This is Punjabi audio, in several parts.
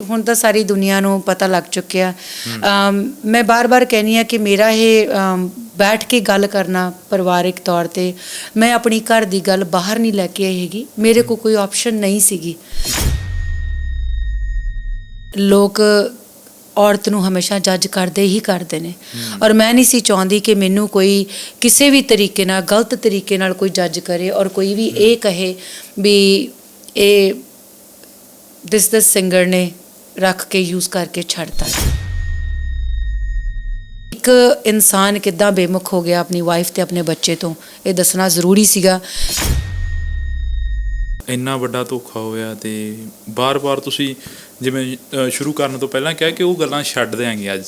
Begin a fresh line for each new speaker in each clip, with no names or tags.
ਹੁਣ ਤਾਂ ਸਾਰੀ ਦੁਨੀਆ ਨੂੰ ਪਤਾ ਲੱਗ ਚੁੱਕਿਆ। ਮੈਂ ਬਾਰ-ਬਾਰ ਕਹਿੰਨੀ ਆ ਕਿ ਮੇਰਾ ਇਹ ਬੈਠ ਕੇ ਗੱਲ ਕਰਨਾ ਪਰਿਵਾਰਿਕ ਤੌਰ ਤੇ ਮੈਂ ਆਪਣੀ ਘਰ ਦੀ ਗੱਲ ਬਾਹਰ ਨਹੀਂ ਲੈ ਕੇ ਆਈ ਹੈਗੀ। ਮੇਰੇ ਕੋਲ ਕੋਈ ਆਪਸ਼ਨ ਨਹੀਂ ਸੀਗੀ। ਲੋਕ ਔਰਤ ਨੂੰ ਹਮੇਸ਼ਾ ਜੱਜ ਕਰਦੇ ਹੀ ਕਰਦੇ ਨੇ। ਔਰ ਮੈਂ ਨਹੀਂ ਸੀ ਚਾਹੁੰਦੀ ਕਿ ਮੈਨੂੰ ਕੋਈ ਕਿਸੇ ਵੀ ਤਰੀਕੇ ਨਾਲ ਗਲਤ ਤਰੀਕੇ ਨਾਲ ਕੋਈ ਜੱਜ ਕਰੇ ਔਰ ਕੋਈ ਵੀ ਇਹ ਕਹੇ ਵੀ ਇਹ ਦਿਸ ਦਿਸ ਸਿੰਗਰ ਨੇ ਰੱਖ ਕੇ ਯੂਜ਼ ਕਰਕੇ ਛੱਡਤਾ। ਇੱਕ ਇਨਸਾਨ ਕਿੱਦਾਂ ਬੇਮੁਖ ਹੋ ਗਿਆ ਆਪਣੀ ਵਾਈਫ ਤੇ ਆਪਣੇ ਬੱਚੇ ਤੋਂ ਇਹ ਦੱਸਣਾ ਜ਼ਰੂਰੀ ਸੀਗਾ।
ਇੰਨਾ ਵੱਡਾ ਧੋਖਾ ਹੋਇਆ ਤੇ ਬਾਰ-ਬਾਰ ਤੁਸੀਂ ਜਿਵੇਂ ਅ, ਸ਼ੁਰੂ ਕਰਨ ਤੋਂ ਪਹਿਲਾਂ ਕਿਹਾ ਕਿ ਉਹ ਗੱਲਾਂ ਛੱਡ ਦਿਆਂਗੇ ਅੱਜ।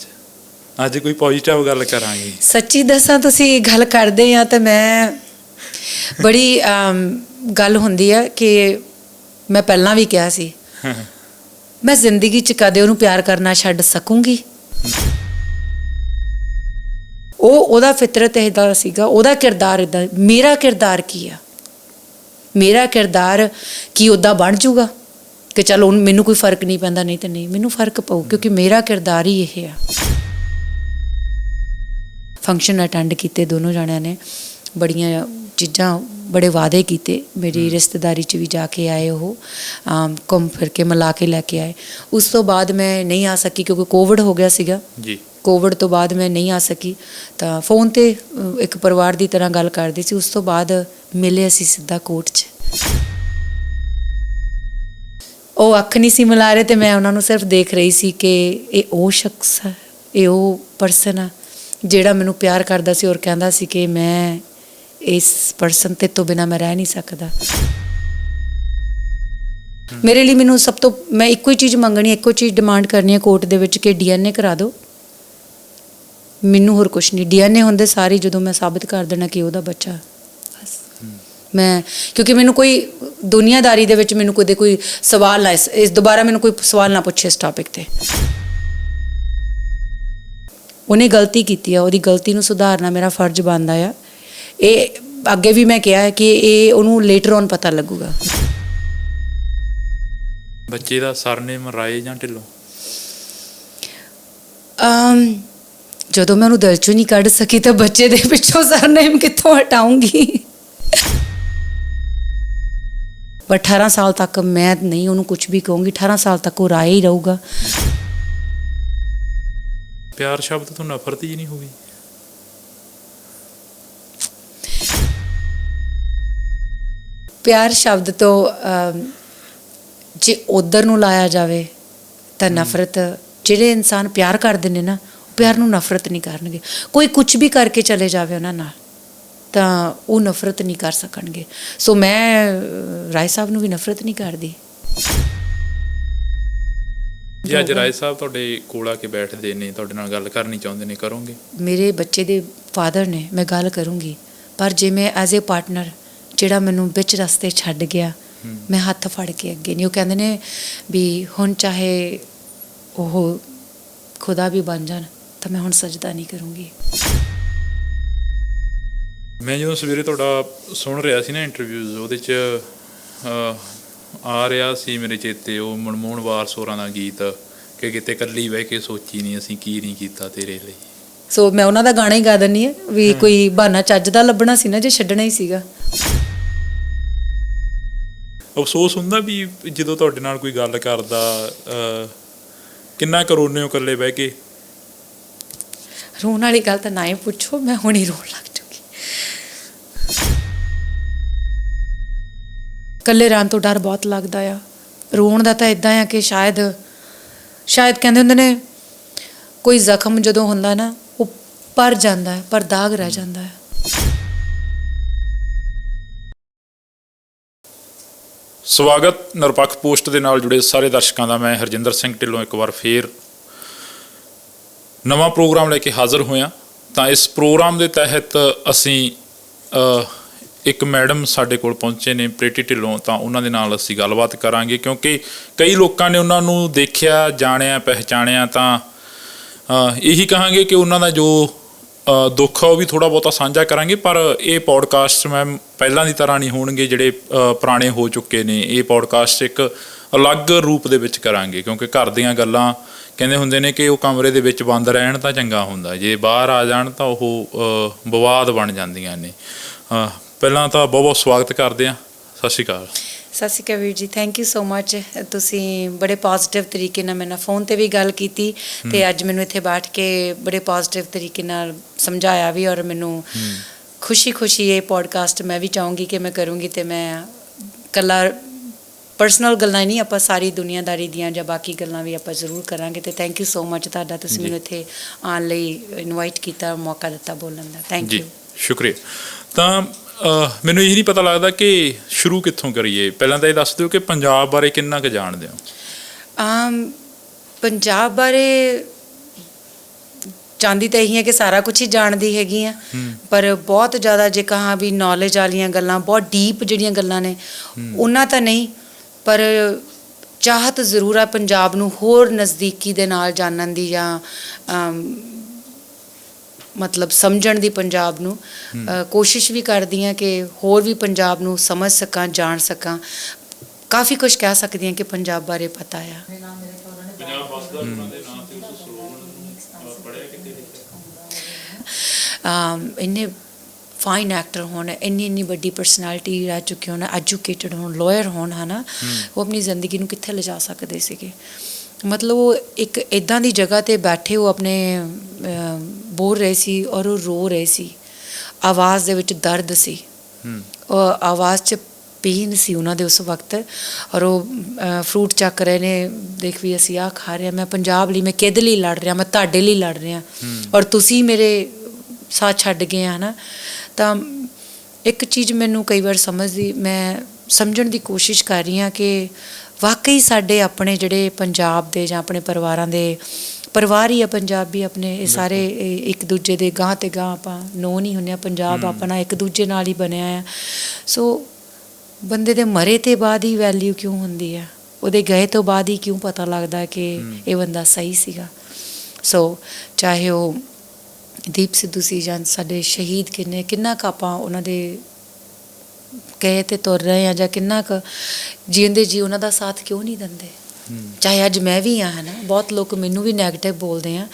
ਅੱਜ ਕੋਈ ਪੋਜ਼ਿਟਿਵ ਗੱਲ ਕਰਾਂਗੇ।
ਸੱਚੀ ਦੱਸਾਂ ਤੁਸੀਂ ਗੱਲ ਕਰਦੇ ਆ ਤਾਂ ਮੈਂ ਬੜੀ ਅਮ, ਗੱਲ ਹੁੰਦੀ ਆ ਕਿ ਮੈਂ ਪਹਿਲਾਂ ਵੀ ਕਿਹਾ ਸੀ। ਮੈਂ ਜ਼ਿੰਦਗੀ 'ਚ ਕਦੇ ਉਹਨੂੰ ਪਿਆਰ ਕਰਨਾ ਛੱਡ ਸਕੂੰਗੀ। ਉਹ ਉਹਦਾ ਫਿਤਰਤ ਇਹਦਾ ਸੀਗਾ, ਉਹਦਾ ਕਿਰਦਾਰ ਇਦਾਂ ਮੇਰਾ ਕਿਰਦਾਰ ਕੀ ਆ? ਮੇਰਾ ਕਿਰਦਾਰ ਕੀ ਉਹਦਾ ਬਣ ਜਾਊਗਾ ਕਿ ਚਲ ਮੈਨੂੰ ਕੋਈ ਫ਼ਰਕ ਨਹੀਂ ਪੈਂਦਾ, ਨਹੀਂ ਤੇ ਨਹੀਂ, ਮੈਨੂੰ ਫ਼ਰਕ ਪਊ, ਕਿਉਂਕਿ ਮੇਰਾ ਕਿਰਦਾਰ ਹੀ ਇਹ ਆ। ਫੰਕਸ਼ਨ ਅਟੈਂਡ ਕੀਤੇ ਦੋਨੋਂ ਜਣਿਆਂ ਨੇ, ਬੜੀਆਂ ਚੀਜ਼ਾਂ ਬੜੇ ਵਾਅਦੇ ਕੀਤੇ। ਮੇਰੀ ਰਿਸ਼ਤੇਦਾਰੀ 'ਚ ਵੀ ਜਾ ਕੇ ਆਏ ਉਹ ਘੁੰਮ ਫਿਰ ਕੇ ਮਿਲਾ ਕੇ ਲੈ ਕੇ ਆਏ। ਉਸ ਤੋਂ ਬਾਅਦ ਮੈਂ ਨਹੀਂ ਆ ਸਕੀ ਕਿਉਂਕਿ ਕੋਵਿਡ ਹੋ ਗਿਆ ਸੀਗਾ।
ਜੀ।
ਕੋਵਿਡ ਤੋਂ ਬਾਅਦ ਮੈਂ ਨਹੀਂ ਆ ਸਕੀ। ਤਾਂ ਫੋਨ ਤੇ ਇੱਕ ਪਰਿਵਾਰ ਦੀ ਤਰ੍ਹਾਂ ਗੱਲ ਕਰਦੀ ਸੀ। ਉਸ ਤੋਂ ਬਾਅਦ ਮਿਲੇ ਅਸੀਂ ਸਿੱਧਾ ਕੋਰਟ 'ਚ। ਉਹ ਅੱਖ ਨਹੀਂ ਸੀ ਮਿਲਾ ਰਹੇ ਤੇ ਮੈਂ ਉਹਨਾਂ ਨੂੰ ਸਿਰਫ ਦੇਖ ਰਹੀ ਸੀ ਕਿ ਇਹ ਉਹ ਸ਼ਖਸ ਹੈ ਇਹ ਉਹ ਪਰਸਨ ਆ ਜਿਹੜਾ ਮੈਨੂੰ ਪਿਆਰ ਕਰਦਾ ਸੀ ਔਰ ਕਹਿੰਦਾ ਸੀ ਕਿ ਮੈਂ ਇਸ ਪਰਸਨ ਤੇ ਤੋਂ ਬਿਨਾ ਮੈਂ ਰਹਿ ਨਹੀਂ ਸਕਦਾ। ਮੇਰੇ ਲਈ ਮੈਨੂੰ ਸਭ ਤੋਂ, ਮੈਂ ਇੱਕੋ ਹੀ ਚੀਜ਼ ਮੰਗਣੀ ਇੱਕੋ ਚੀਜ਼ ਡਿਮਾਂਡ ਕਰਨੀ ਹੈ ਕੋਰਟ ਦੇ ਵਿੱਚ ਕਿ ਡੀਐਨਏ ਕਰਾ ਦਿਓ। ਮੈਨੂੰ ਹੋਰ ਕੁਝ ਨਹੀਂ। ਡੀਐਨਏ ਹੁੰਦੇ ਸਾਰੇ ਜਦੋਂ ਮੈਂ ਸਾਬਤ ਕਰ ਦੇਣਾ ਕਿ ਉਹਦਾ ਬੱਚਾ। ਬਸ। ਮੈਂ, ਕਿਉਂਕਿ ਮੈਨੂੰ ਕੋਈ ਦੁਨੀਆਦਾਰੀ ਦੇ ਵਿੱਚ ਮੈਨੂੰ ਕਦੇ ਕੋਈ ਸਵਾਲ ਨਾ, ਇਸ ਇਸ ਦੁਬਾਰਾ ਮੈਨੂੰ ਕੋਈ ਸਵਾਲ ਨਾ ਪੁੱਛੇ ਇਸ ਟੌਪਿਕ ਤੇ। ਉਹਨੇ ਗਲਤੀ ਕੀਤੀ ਆ, ਉਹਦੀ ਗਲਤੀ ਨੂੰ ਸੁਧਾਰਨਾ ਮੇਰਾ ਫਰਜ਼ ਬਣਦਾ ਆ। ਇਹ ਅੱਗੇ ਵੀ ਮੈਂ ਕਿਹਾ ਹੈ ਕਿ ਇਹ ਉਹਨੂੰ ਲੇਟਰ ਔਨ ਪਤਾ ਲੱਗੂਗਾ।
ਬੱਚੇ ਦਾ ਸਰਨੇਮ ਰਾਏ ਜਾਂ ਢਿੱਲੋਂ?
ਅਮ ਜਦੋਂ ਮੈਂ ਉਹਨੂੰ ਦਿਲ ਚੋਂ ਨਹੀਂ ਕੱਢ ਸਕੀ ਤਾਂ ਬੱਚੇ ਦੇ ਪਿੱਛੋਂ ਸਰਨੇਮ ਕਿੱਥੋਂ ਹਟਾਉਂਗੀ? ਪਰ 18 ਸਾਲ ਤੱਕ ਮੈਂ ਨਹੀਂ ਉਹਨੂੰ ਕੁਝ ਵੀ ਕਹੂੰਗੀ। 18 ਸਾਲ ਤੱਕ ਉਹ ਰਾਏ ਹੀ ਰਹੂਗਾ।
ਪਿਆਰ ਸ਼ਬਦ ਤੋਂ ਨਫ਼ਰਤ ਹੀ ਨਹੀਂ ਹੋਈ
ਪਿਆਰ ਸ਼ਬਦ ਤੋਂ ਜੇ ਉਧਰ ਨੂੰ ਲਾਇਆ ਜਾਵੇ ਤਾਂ ਨਫ਼ਰਤ ਜਿਹੜੇ ਇਨਸਾਨ ਪਿਆਰ ਕਰਦੇ ਨੇ ਨਾ ਉਹ ਪਿਆਰ ਨੂੰ ਨਫ਼ਰਤ ਨਹੀਂ ਕਰਨਗੇ। ਕੋਈ ਕੁਝ ਵੀ ਕਰਕੇ ਚਲੇ ਜਾਵੇ ਉਹਨਾਂ ਨਾਲ ਤਾਂ ਉਹ ਨਫ਼ਰਤ ਨਹੀਂ ਕਰ ਸਕਣਗੇ। ਸੋ ਮੈਂ ਰਾਏ ਸਾਹਿਬ ਨੂੰ ਵੀ ਨਫ਼ਰਤ ਨਹੀਂ ਕਰਦੀ।
ਜੇ ਅੱਜ ਰਾਏ ਸਾਹਿਬ ਤੁਹਾਡੇ ਕੋਲ ਆ ਕੇ ਬੈਠਦੇ ਨੇ ਤੁਹਾਡੇ ਨਾਲ ਗੱਲ ਕਰਨੀ ਚਾਹੁੰਦੇ ਨੇ ਕਰੋਗੇ?
ਮੇਰੇ ਬੱਚੇ ਦੇ ਫਾਦਰ ਨੇ ਮੈਂ ਗੱਲ ਕਰੂੰਗੀ। ਪਰ ਜੇ ਮੈਂ ਐਜ਼ ਅ ਪਾਰਟਨਰ ਜਿਹੜਾ ਮੈਨੂੰ ਵਿੱਚ ਰਸਤੇ ਛੱਡ ਗਿਆ। ਮੈਂ ਹੱਥ ਫੜ ਕੇ ਅੱਗੇ ਨਹੀਂ। ਉਹ ਕਹਿੰਦੇ ਨੇ ਵੀ ਹੁਣ ਚਾਹੇ ਉਹ ਖੁਦਾ ਵੀ ਬਣ ਜਾਣ ਤਾਂ ਮੈਂ ਹੁਣ ਸਜਦਾ ਨਹੀਂ ਕਰੂੰਗੀ।
ਮੈਂ ਜਦੋਂ ਸਵੇਰੇ ਤੁਹਾਡਾ ਸੁਣ ਰਿਹਾ ਸੀ ਨਾ ਇੰਟਰਵਿਊਜ਼ ਉਹਦੇ ਚ ਆ ਰਿਹਾ ਸੀ ਮੇਰੇ ਚੇਤੇ ਉਹ ਮਨਮੋਹਨ ਵਾਰਸ ਹੋਰਾਂ ਦਾ ਗੀਤ ਕਿ ਕਿਤੇ ਕੱਲੀ ਬਹਿ ਕੇ ਸੋਚੀ ਨਹੀਂ ਅਸੀਂ ਕੀ ਨਹੀਂ ਕੀਤਾ ਤੇਰੇ ਲਈ।
ਸੋ ਮੈਂ ਉਹਨਾਂ ਦਾ ਗਾਣਾ ਹੀ ਗਾ ਦਿੰਨੀ ਆ ਵੀ ਕੋਈ ਬਹਾਨਾ ਚੱਜ ਦਾ ਲੱਭਣਾ ਸੀ ਨਾ ਜੇ ਛੱਡਣਾ ਹੀ ਸੀਗਾ।
ਅਫਸੋਸ ਹੁੰਦਾ ਵੀ ਜਦੋਂ ਤੁਹਾਡੇ ਨਾਲ ਕੋਈ ਗੱਲ ਕਰਦਾ ਕਿੰਨਾ ਕਰੋਨੇ ਹੋ ਇਕੱਲੇ ਬਹਿ ਕੇ?
ਰੋਣ ਵਾਲੀ ਗੱਲ ਤਾਂ ਨਾ ਹੀ ਪੁੱਛੋ, ਮੈਂ ਹੁਣ ਰੋਣ ਲੱਗ ਚੁੱਕੀ ਇਕੱਲੇ ਰਹਿਣ ਤੋਂ ਡਰ ਬਹੁਤ ਲੱਗਦਾ ਆ। ਰੋਣ ਦਾ ਤਾਂ ਇਦਾਂ ਆ ਕਿ ਸ਼ਾਇਦ ਸ਼ਾਇਦ ਕਹਿੰਦੇ ਹੁੰਦੇ ਨੇ, ਕੋਈ ਜ਼ਖਮ ਜਦੋਂ ਹੁੰਦਾ ਨਾ, ਉਹ ਪਰ ਜਾਂਦਾ ਹੈ, ਪਰ ਦਾਗ ਰਹਿ ਜਾਂਦਾ ਹੈ।
ਸਵਾਗਤ ਨਿਰਪੱਖ ਪੋਸਟ ਦੇ ਨਾਲ ਜੁੜੇ ਸਾਰੇ ਦਰਸ਼ਕਾਂ ਦਾ ਮੈਂ ਹਰਜਿੰਦਰ ਸਿੰਘ ਢਿੱਲੋਂ ਇੱਕ ਵਾਰ ਫੇਰ ਨਵਾਂ ਪ੍ਰੋਗਰਾਮ ਲੈ ਕੇ ਹਾਜ਼ਰ ਹੋਇਆ। ਤਾਂ ਇਸ ਪ੍ਰੋਗਰਾਮ ਦੇ ਤਹਿਤ ਅਸੀਂ ਇੱਕ ਮੈਡਮ ਸਾਡੇ ਕੋਲ ਪਹੁੰਚੇ ਨੇ ਪ੍ਰੀਟੀ ਢਿੱਲੋਂ, ਤਾਂ ਉਹਨਾਂ ਦੇ ਨਾਲ ਅਸੀਂ ਗੱਲਬਾਤ ਕਰਾਂਗੇ, ਕਿਉਂਕਿ ਕਈ ਲੋਕਾਂ ਨੇ ਉਹਨਾਂ ਨੂੰ ਦੇਖਿਆ, ਜਾਣਿਆ, ਪਹਿਚਾਣਿਆ ਤਾਂ ਇਹੀ ਕਹਾਂਗੇ ਕਿ ਉਹਨਾਂ ਦਾ ਜੋ ਦੁੱਖ ਆ, ਉਹ ਵੀ ਥੋੜਾ ਬਹੁਤਾ ਸਾਂਝਾ ਕਰਾਂਗੇ, ਪਰ ਇਹ ਪੌਡਕਾਸਟ ਮੈਂ ਪਹਿਲਾਂ ਦੀ ਤਰ੍ਹਾਂ ਨਹੀਂ ਹੋਣਗੇ ਜਿਹੜੇ ਪੁਰਾਣੇ ਹੋ ਚੁੱਕੇ ਨੇ। ਇਹ ਪੌਡਕਾਸਟ ਇੱਕ ਅਲੱਗ ਰੂਪ ਦੇ ਵਿੱਚ ਕਰਾਂਗੇ, ਕਿਉਂਕਿ ਘਰ ਦੀਆਂ ਗੱਲਾਂ ਕਹਿੰਦੇ ਹੁੰਦੇ ਨੇ ਕਿ ਉਹ ਕਮਰੇ ਦੇ ਵਿੱਚ ਬੰਦ ਰਹਿਣ ਤਾਂ ਚੰਗਾ ਹੁੰਦਾ, ਜੇ ਬਾਹਰ ਆ ਜਾਣ ਤਾਂ ਉਹ ਵਿਵਾਦ ਬਣ ਜਾਂਦੀਆਂ ਨੇ। ਪਹਿਲਾਂ ਤਾਂ ਬਹੁਤ ਬਹੁਤ ਸਵਾਗਤ ਕਰਦੇ ਹਾਂ। ਸਤਿ ਸ਼੍ਰੀ ਅਕਾਲ।
ਸਤਿ ਸ਼੍ਰੀ ਅਕਾਲ ਵੀਰ ਜੀ ਥੈਂਕ ਯੂ ਸੋ ਮੱਚ ਤੁਸੀਂ ਬੜੇ ਪੋਜ਼ਿਟਿਵ ਤਰੀਕੇ ਨਾਲ ਮੇਰੇ ਨਾਲ ਫੋਨ ਤੇ ਵੀ ਗੱਲ ਕੀਤੀ ਤੇ ਅੱਜ ਮੈਨੂੰ ਇੱਥੇ ਬੈਠ ਕੇ ਬੜੇ ਪੋਜ਼ਿਟਿਵ ਤਰੀਕੇ ਨਾਲ ਸਮਝਾਇਆ ਵੀ ਔਰ ਮੈਨੂੰ ਖੁਸ਼ੀ ਖੁਸ਼ੀ ਇਹ ਪੋਡਕਾਸਟ ਮੈਂ ਵੀ ਚਾਹੂੰਗੀ ਕਿ ਮੈਂ ਕਰੂੰਗੀ ਤੇ ਮੈਂ ਕੱਲਾ ਪਰਸਨਲ ਗੱਲਾਂ ਨਹੀਂ ਆਪਾਂ ਸਾਰੀ ਦੁਨੀਆਦਾਰੀ ਦੀਆਂ ਜਾਂ ਬਾਕੀ ਗੱਲਾਂ ਵੀ ਆਪਾਂ ਜ਼ਰੂਰ ਕਰਾਂਗੇ ਤੇ ਥੈਂਕ ਯੂ ਸੋ ਮੱਚ ਤੁਹਾਡਾ ਤੁਸੀਂ। ਮੈਨੂੰ ਇੱਥੇ ਆਉਣ ਲਈ ਇਨਵਾਈਟ ਕੀਤਾ ਮੌਕਾ ਦਿੱਤਾ ਬੋਲਣ ਦਾ। ਥੈਂਕ
ਜੀ
ਯੂ
ਸ਼ੁਕਰੀਆ। ਤਾਂ ਮੈਨੂੰ ਇਹ ਨਹੀਂ ਪਤਾ ਲੱਗਦਾ ਕਿ ਸ਼ੁਰੂ ਕਿੱਥੋਂ ਕਰੀਏ। ਪਹਿਲਾਂ ਤਾਂ ਇਹ ਦੱਸ ਦਿਓ ਕਿ ਪੰਜਾਬ ਬਾਰੇ ਕਿੰਨਾ ਕੁ ਜਾਣਦੇ ਹੋ?
ਆਮ ਪੰਜਾਬ ਬਾਰੇ ਚਾਹੁੰਦੀ ਤਾਂ ਇਹੀ ਹੈ ਕਿ ਸਾਰਾ ਕੁਝ ਹੀ ਜਾਣਦੀ ਹੈਗੀ ਆ। ਪਰ ਬਹੁਤ ਜ਼ਿਆਦਾ ਜੇ ਕਹਾਂ ਵੀ ਨੌਲੇਜ ਵਾਲੀਆਂ ਗੱਲਾਂ ਬਹੁਤ ਡੀਪ ਜਿਹੜੀਆਂ ਗੱਲਾਂ ਨੇ ਉਹਨਾਂ ਤਾਂ ਨਹੀਂ। ਪਰ ਚਾਹਤ ਜ਼ਰੂਰ ਆ ਪੰਜਾਬ ਨੂੰ ਹੋਰ ਨਜ਼ਦੀਕੀ ਦੇ ਨਾਲ ਜਾਣਨ ਦੀ ਜਾਂ ਮਤਲਬ ਸਮਝਣ ਦੀ ਪੰਜਾਬ ਨੂੰ ਕੋਸ਼ਿਸ਼ ਵੀ ਕਰਦੀ ਹਾਂ ਕਿ ਹੋਰ ਵੀ ਪੰਜਾਬ ਨੂੰ ਸਮਝ ਸਕਾਂ ਜਾਣ ਸਕਾਂ। ਕਾਫੀ ਕੁਝ ਕਹਿ ਸਕਦੀ ਹਾਂ ਕਿ ਪੰਜਾਬ ਬਾਰੇ ਪਤਾ ਆ।
ਪੰਜਾਬ ਵਸਦਾ ਉਹਨਾਂ ਦੇ ਨਾਂ ਤੇ ਉਸ ਸਲੋਗਨ ਪੜਿਆ ਕਿਤੇ
ਅਮ ਇੰਨੇ ਫਾਈਨ ਐਕਟਰ ਹੋਣ ਇੰਨੀ ਇੰਨੀ ਵੱਡੀ ਪਰਸਨੈਲਿਟੀ ਰਹਿ ਚੁੱਕੇ ਹੋਣ ਐਜੂਕੇਟਡ ਹੋਣ ਲਾਇਰ ਹੋਣ ਹਨਾ। ਉਹ ਆਪਣੀ ਜ਼ਿੰਦਗੀ ਨੂੰ ਕਿੱਥੇ ਲਿਜਾ ਸਕਦੇ ਸੀਗੇ? ਮਤਲਬ ਉਹ ਇੱਕ ਇਦਾਂ ਦੀ ਜਗ੍ਹਾ ਤੇ ਬੈਠੇ ਉਹ ਆਪਣੇ ਬੋਲ ਰਹੇ ਸੀ ਔਰ ਉਹ ਰੋ ਰਹੇ ਸੀ। ਆਵਾਜ਼ ਦੇ ਵਿੱਚ ਦਰਦ ਸੀ।
ਹੂੰ।
ਉਹ ਆਵਾਜ਼ 'ਚ ਪੀਨ ਸੀ ਉਹਨਾਂ ਦੇ ਉਸ ਵਕਤ ਔਰ ਉਹ ਫਰੂਟ ਚੱਕ ਰਹੇ ਨੇ। ਦੇਖ ਵੀ ਅਸੀਂ ਆ ਖਾ ਰਹੇ ਮੈਂ ਪੰਜਾਬ ਲਈ ਮੈਂ ਕਿਹਦੇ ਲਈ ਲੜ ਰਿਹਾ? ਮੈਂ ਤੁਹਾਡੇ ਲਈ ਲੜ ਰਿਹਾ। ਔਰ ਤੁਸੀਂ ਮੇਰੇ ਸਾਥ ਛੱਡ ਗਏ ਆ ਹਨਾ? ਤਾਂ ਇੱਕ ਚੀਜ਼ ਮੈਨੂੰ ਕਈ ਵਾਰ ਸਮਝਦੀ ਮੈਂ ਸਮਝਣ ਦੀ ਕੋਸ਼ਿਸ਼ ਕਰ ਰਹੀ ਹਾਂ ਕਿ ਵਾਕਈ ਸਾਡੇ ਆਪਣੇ ਜਿਹੜੇ ਪੰਜਾਬ ਦੇ ਜਾਂ ਆਪਣੇ ਪਰਿਵਾਰਾਂ ਦੇ ਪਰਿਵਾਰ ਹੀ ਆ ਪੰਜਾਬੀ ਆਪਣੇ ਇਹ ਸਾਰੇ ਇੱਕ ਦੂਜੇ ਦੇ ਗਾਂ ਤੇ ਗਾਂ ਆਪਾਂ ਨੋ ਨਹੀਂ ਹੁੰਨੇ ਆ ਪੰਜਾਬ ਆਪਣਾ ਇੱਕ ਦੂਜੇ ਨਾਲ ਹੀ ਬਣਿਆ ਆ। ਸੋ ਬੰਦੇ ਦੇ ਮਰੇ ਤੇ ਬਾਅਦ ਹੀ ਵੈਲਿਊ ਕਿਉਂ ਹੁੰਦੀ ਆ? ਉਹਦੇ ਗਏ ਤੋਂ ਬਾਅਦ ਹੀ ਕਿਉਂ ਪਤਾ ਲੱਗਦਾ ਕਿ ਇਹ ਬੰਦਾ ਸਹੀ ਸੀਗਾ? ਸੋ ਚਾਹੇ ਉਹ ਦੀਪ ਸਿੱਧੂ ਸੀ ਜਾਂ ਸਾਡੇ ਸ਼ਹੀਦ ਕਿੰਨੇ ਕਿੰਨਾ ਕੁ ਆਪਾਂ ਉਹਨਾਂ ਦੇ ਕਹੇ ਤੇ ਤੁਰ ਰਹੇ ਆ ਜਾਂ ਕਿੰਨਾ ਕੁ ਜਿਉਂਦੇ ਜੀ ਉਹਨਾਂ ਦਾ ਸਾਥ ਕਿਉਂ ਨਹੀਂ ਦਿੰਦੇ? ਚਾਹੇ ਅੱਜ ਮੈਂ ਵੀ ਆ ਹਨਾ? ਬਹੁਤ ਲੋਕ ਮੈਨੂੰ ਵੀ 네ਗੇਟਿਵ ਬੋਲਦੇ ਆ।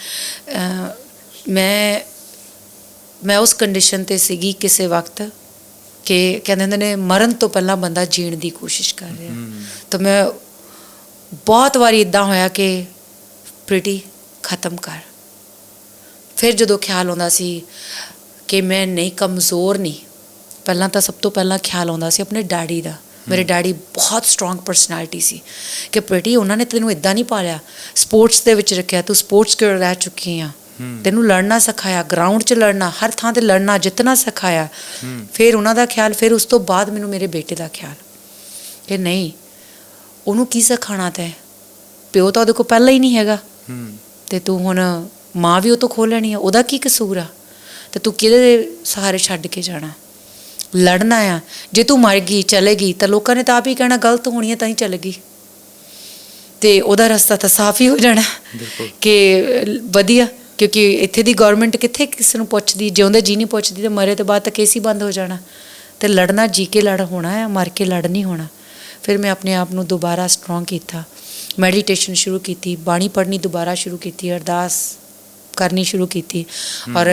ਮੈਂ ਮੈਂ ਉਸ ਕੰਡੀਸ਼ਨ ਤੇ ਸੀਗੀ ਕਿਸੇ ਵਕਤ ਕਿ ਕਹਿੰਦੇ ਹੁੰਦੇ ਨੇ ਮਰਨ ਤੋਂ ਪਹਿਲਾਂ ਬੰਦਾ ਜੀਣ ਦੀ ਕੋਸ਼ਿਸ਼ ਕਰ ਰਿਹਾ। ਤਾਂ ਮੈਂ ਬਹੁਤ ਵਾਰੀ ਇਦਾਂ ਹੋਇਆ ਕਿ ਪ੍ਰੀਟੀ ਖਤਮ ਕਰ। ਫਿਰ ਜਦੋਂ ਖਿਆਲ ਆਉਂਦਾ ਸੀ ਕਿ ਮੈਂ ਨਹੀਂ ਕਮਜ਼ੋਰ ਨਹੀਂ। ਪਹਿਲਾਂ ਤਾਂ ਸਭ ਤੋਂ ਪਹਿਲਾਂ ਖਿਆਲ ਆਉਂਦਾ ਸੀ ਆਪਣੇ ਡੈਡੀ ਦਾ। ਮੇਰੇ ਡੈਡੀ ਬਹੁਤ ਸਟਰੋਂਗ ਪਰਸਨੈਲਿਟੀ ਸੀ ਕਿ ਪ੍ਰੀਟੀ ਉਹਨਾਂ ਨੇ ਤੈਨੂੰ ਇਦਾਂ ਨਹੀਂ ਪਾਲਿਆ। ਸਪੋਰਟਸ ਦੇ ਵਿੱਚ ਰੱਖਿਆ ਤੂੰ ਸਪੋਰਟਸ ਗਰਲ ਰਹਿ ਚੁੱਕੀ ਆ। ਤੈਨੂੰ ਲੜਨਾ ਸਿਖਾਇਆ ਗਰਾਊਂਡ 'ਚ ਲੜਨਾ ਹਰ ਥਾਂ ਤੇ ਲੜਨਾ ਜਿੱਤਣਾ ਸਿਖਾਇਆ। ਫਿਰ ਉਹਨਾਂ ਦਾ ਖਿਆਲ ਫਿਰ ਉਸ ਤੋਂ ਬਾਅਦ ਮੈਨੂੰ ਮੇਰੇ ਬੇਟੇ ਦਾ ਖਿਆਲ ਕਿ ਨਹੀਂ ਉਹਨੂੰ ਕੀ ਸਿਖਾਣਾ ਤੈ? ਪਿਓ ਤਾਂ ਉਹਦੇ ਕੋਲ ਪਹਿਲਾਂ ਹੀ ਨਹੀਂ ਹੈਗਾ। ਤੇ ਤੂੰ ਹੁਣ ਮਾਂ ਵੀ ਉਹ ਤੋਂ ਖੋਹ ਲੈਣੀ ਆ ਉਹਦਾ ਕੀ ਕਸੂਰ ਆ? ਤੇ ਤੂੰ ਕਿਹਦੇ ਸਹਾਰੇ ਛੱਡ ਕੇ ਜਾਣਾ? ਲੜਨਾ ਆ। ਜੇ ਤੂੰ ਮਰ ਗਈ ਚਲੇਗੀ ਤਾਂ ਲੋਕਾਂ ਨੇ ਤਾਂ ਆਪ ਹੀ ਕਹਿਣਾ ਗਲਤ ਹੋਣੀ ਹੈ ਤਾਂ ਹੀ ਚਲੇ ਗਈ ਤੇ ਉਹਦਾ ਰਸਤਾ ਤਾਂ ਸਾਫ਼ ਹੀ ਹੋ ਜਾਣਾ। ਕਿ ਵਧੀਆ ਕਿਉਂਕਿ ਇੱਥੇ ਦੀ ਗਵਰਨਮੈਂਟ ਕਿੱਥੇ ਕਿਸੇ ਨੂੰ ਪੁੱਛਦੀ ਜਿਉਂਦੇ ਜੀ ਨਹੀਂ ਪੁੱਛਦੀ ਤੇ ਮਰੇ ਤੋਂ ਬਾਅਦ ਤਾਂ ਕੇਸ ਹੀ ਬੰਦ ਹੋ ਜਾਣਾ। ਤੇ ਲੜਨਾ ਜੀ ਕੇ ਲੜ ਹੋਣਾ ਹੈ ਮਰ ਕੇ ਲੜ ਨਹੀਂ ਹੋਣਾ। ਫਿਰ ਮੈਂ ਆਪਣੇ ਆਪ ਨੂੰ ਦੁਬਾਰਾ ਸਟਰੋਂਗ ਕੀਤਾ। ਮੈਡੀਟੇਸ਼ਨ ਸ਼ੁਰੂ ਕੀਤੀ ਬਾਣੀ ਪੜ੍ਹਨੀ ਦੁਬਾਰਾ ਸ਼ੁਰੂ ਕੀਤੀ ਅਰਦਾਸ ਕਰਨੀ ਸ਼ੁਰੂ ਕੀਤੀ। ਔਰ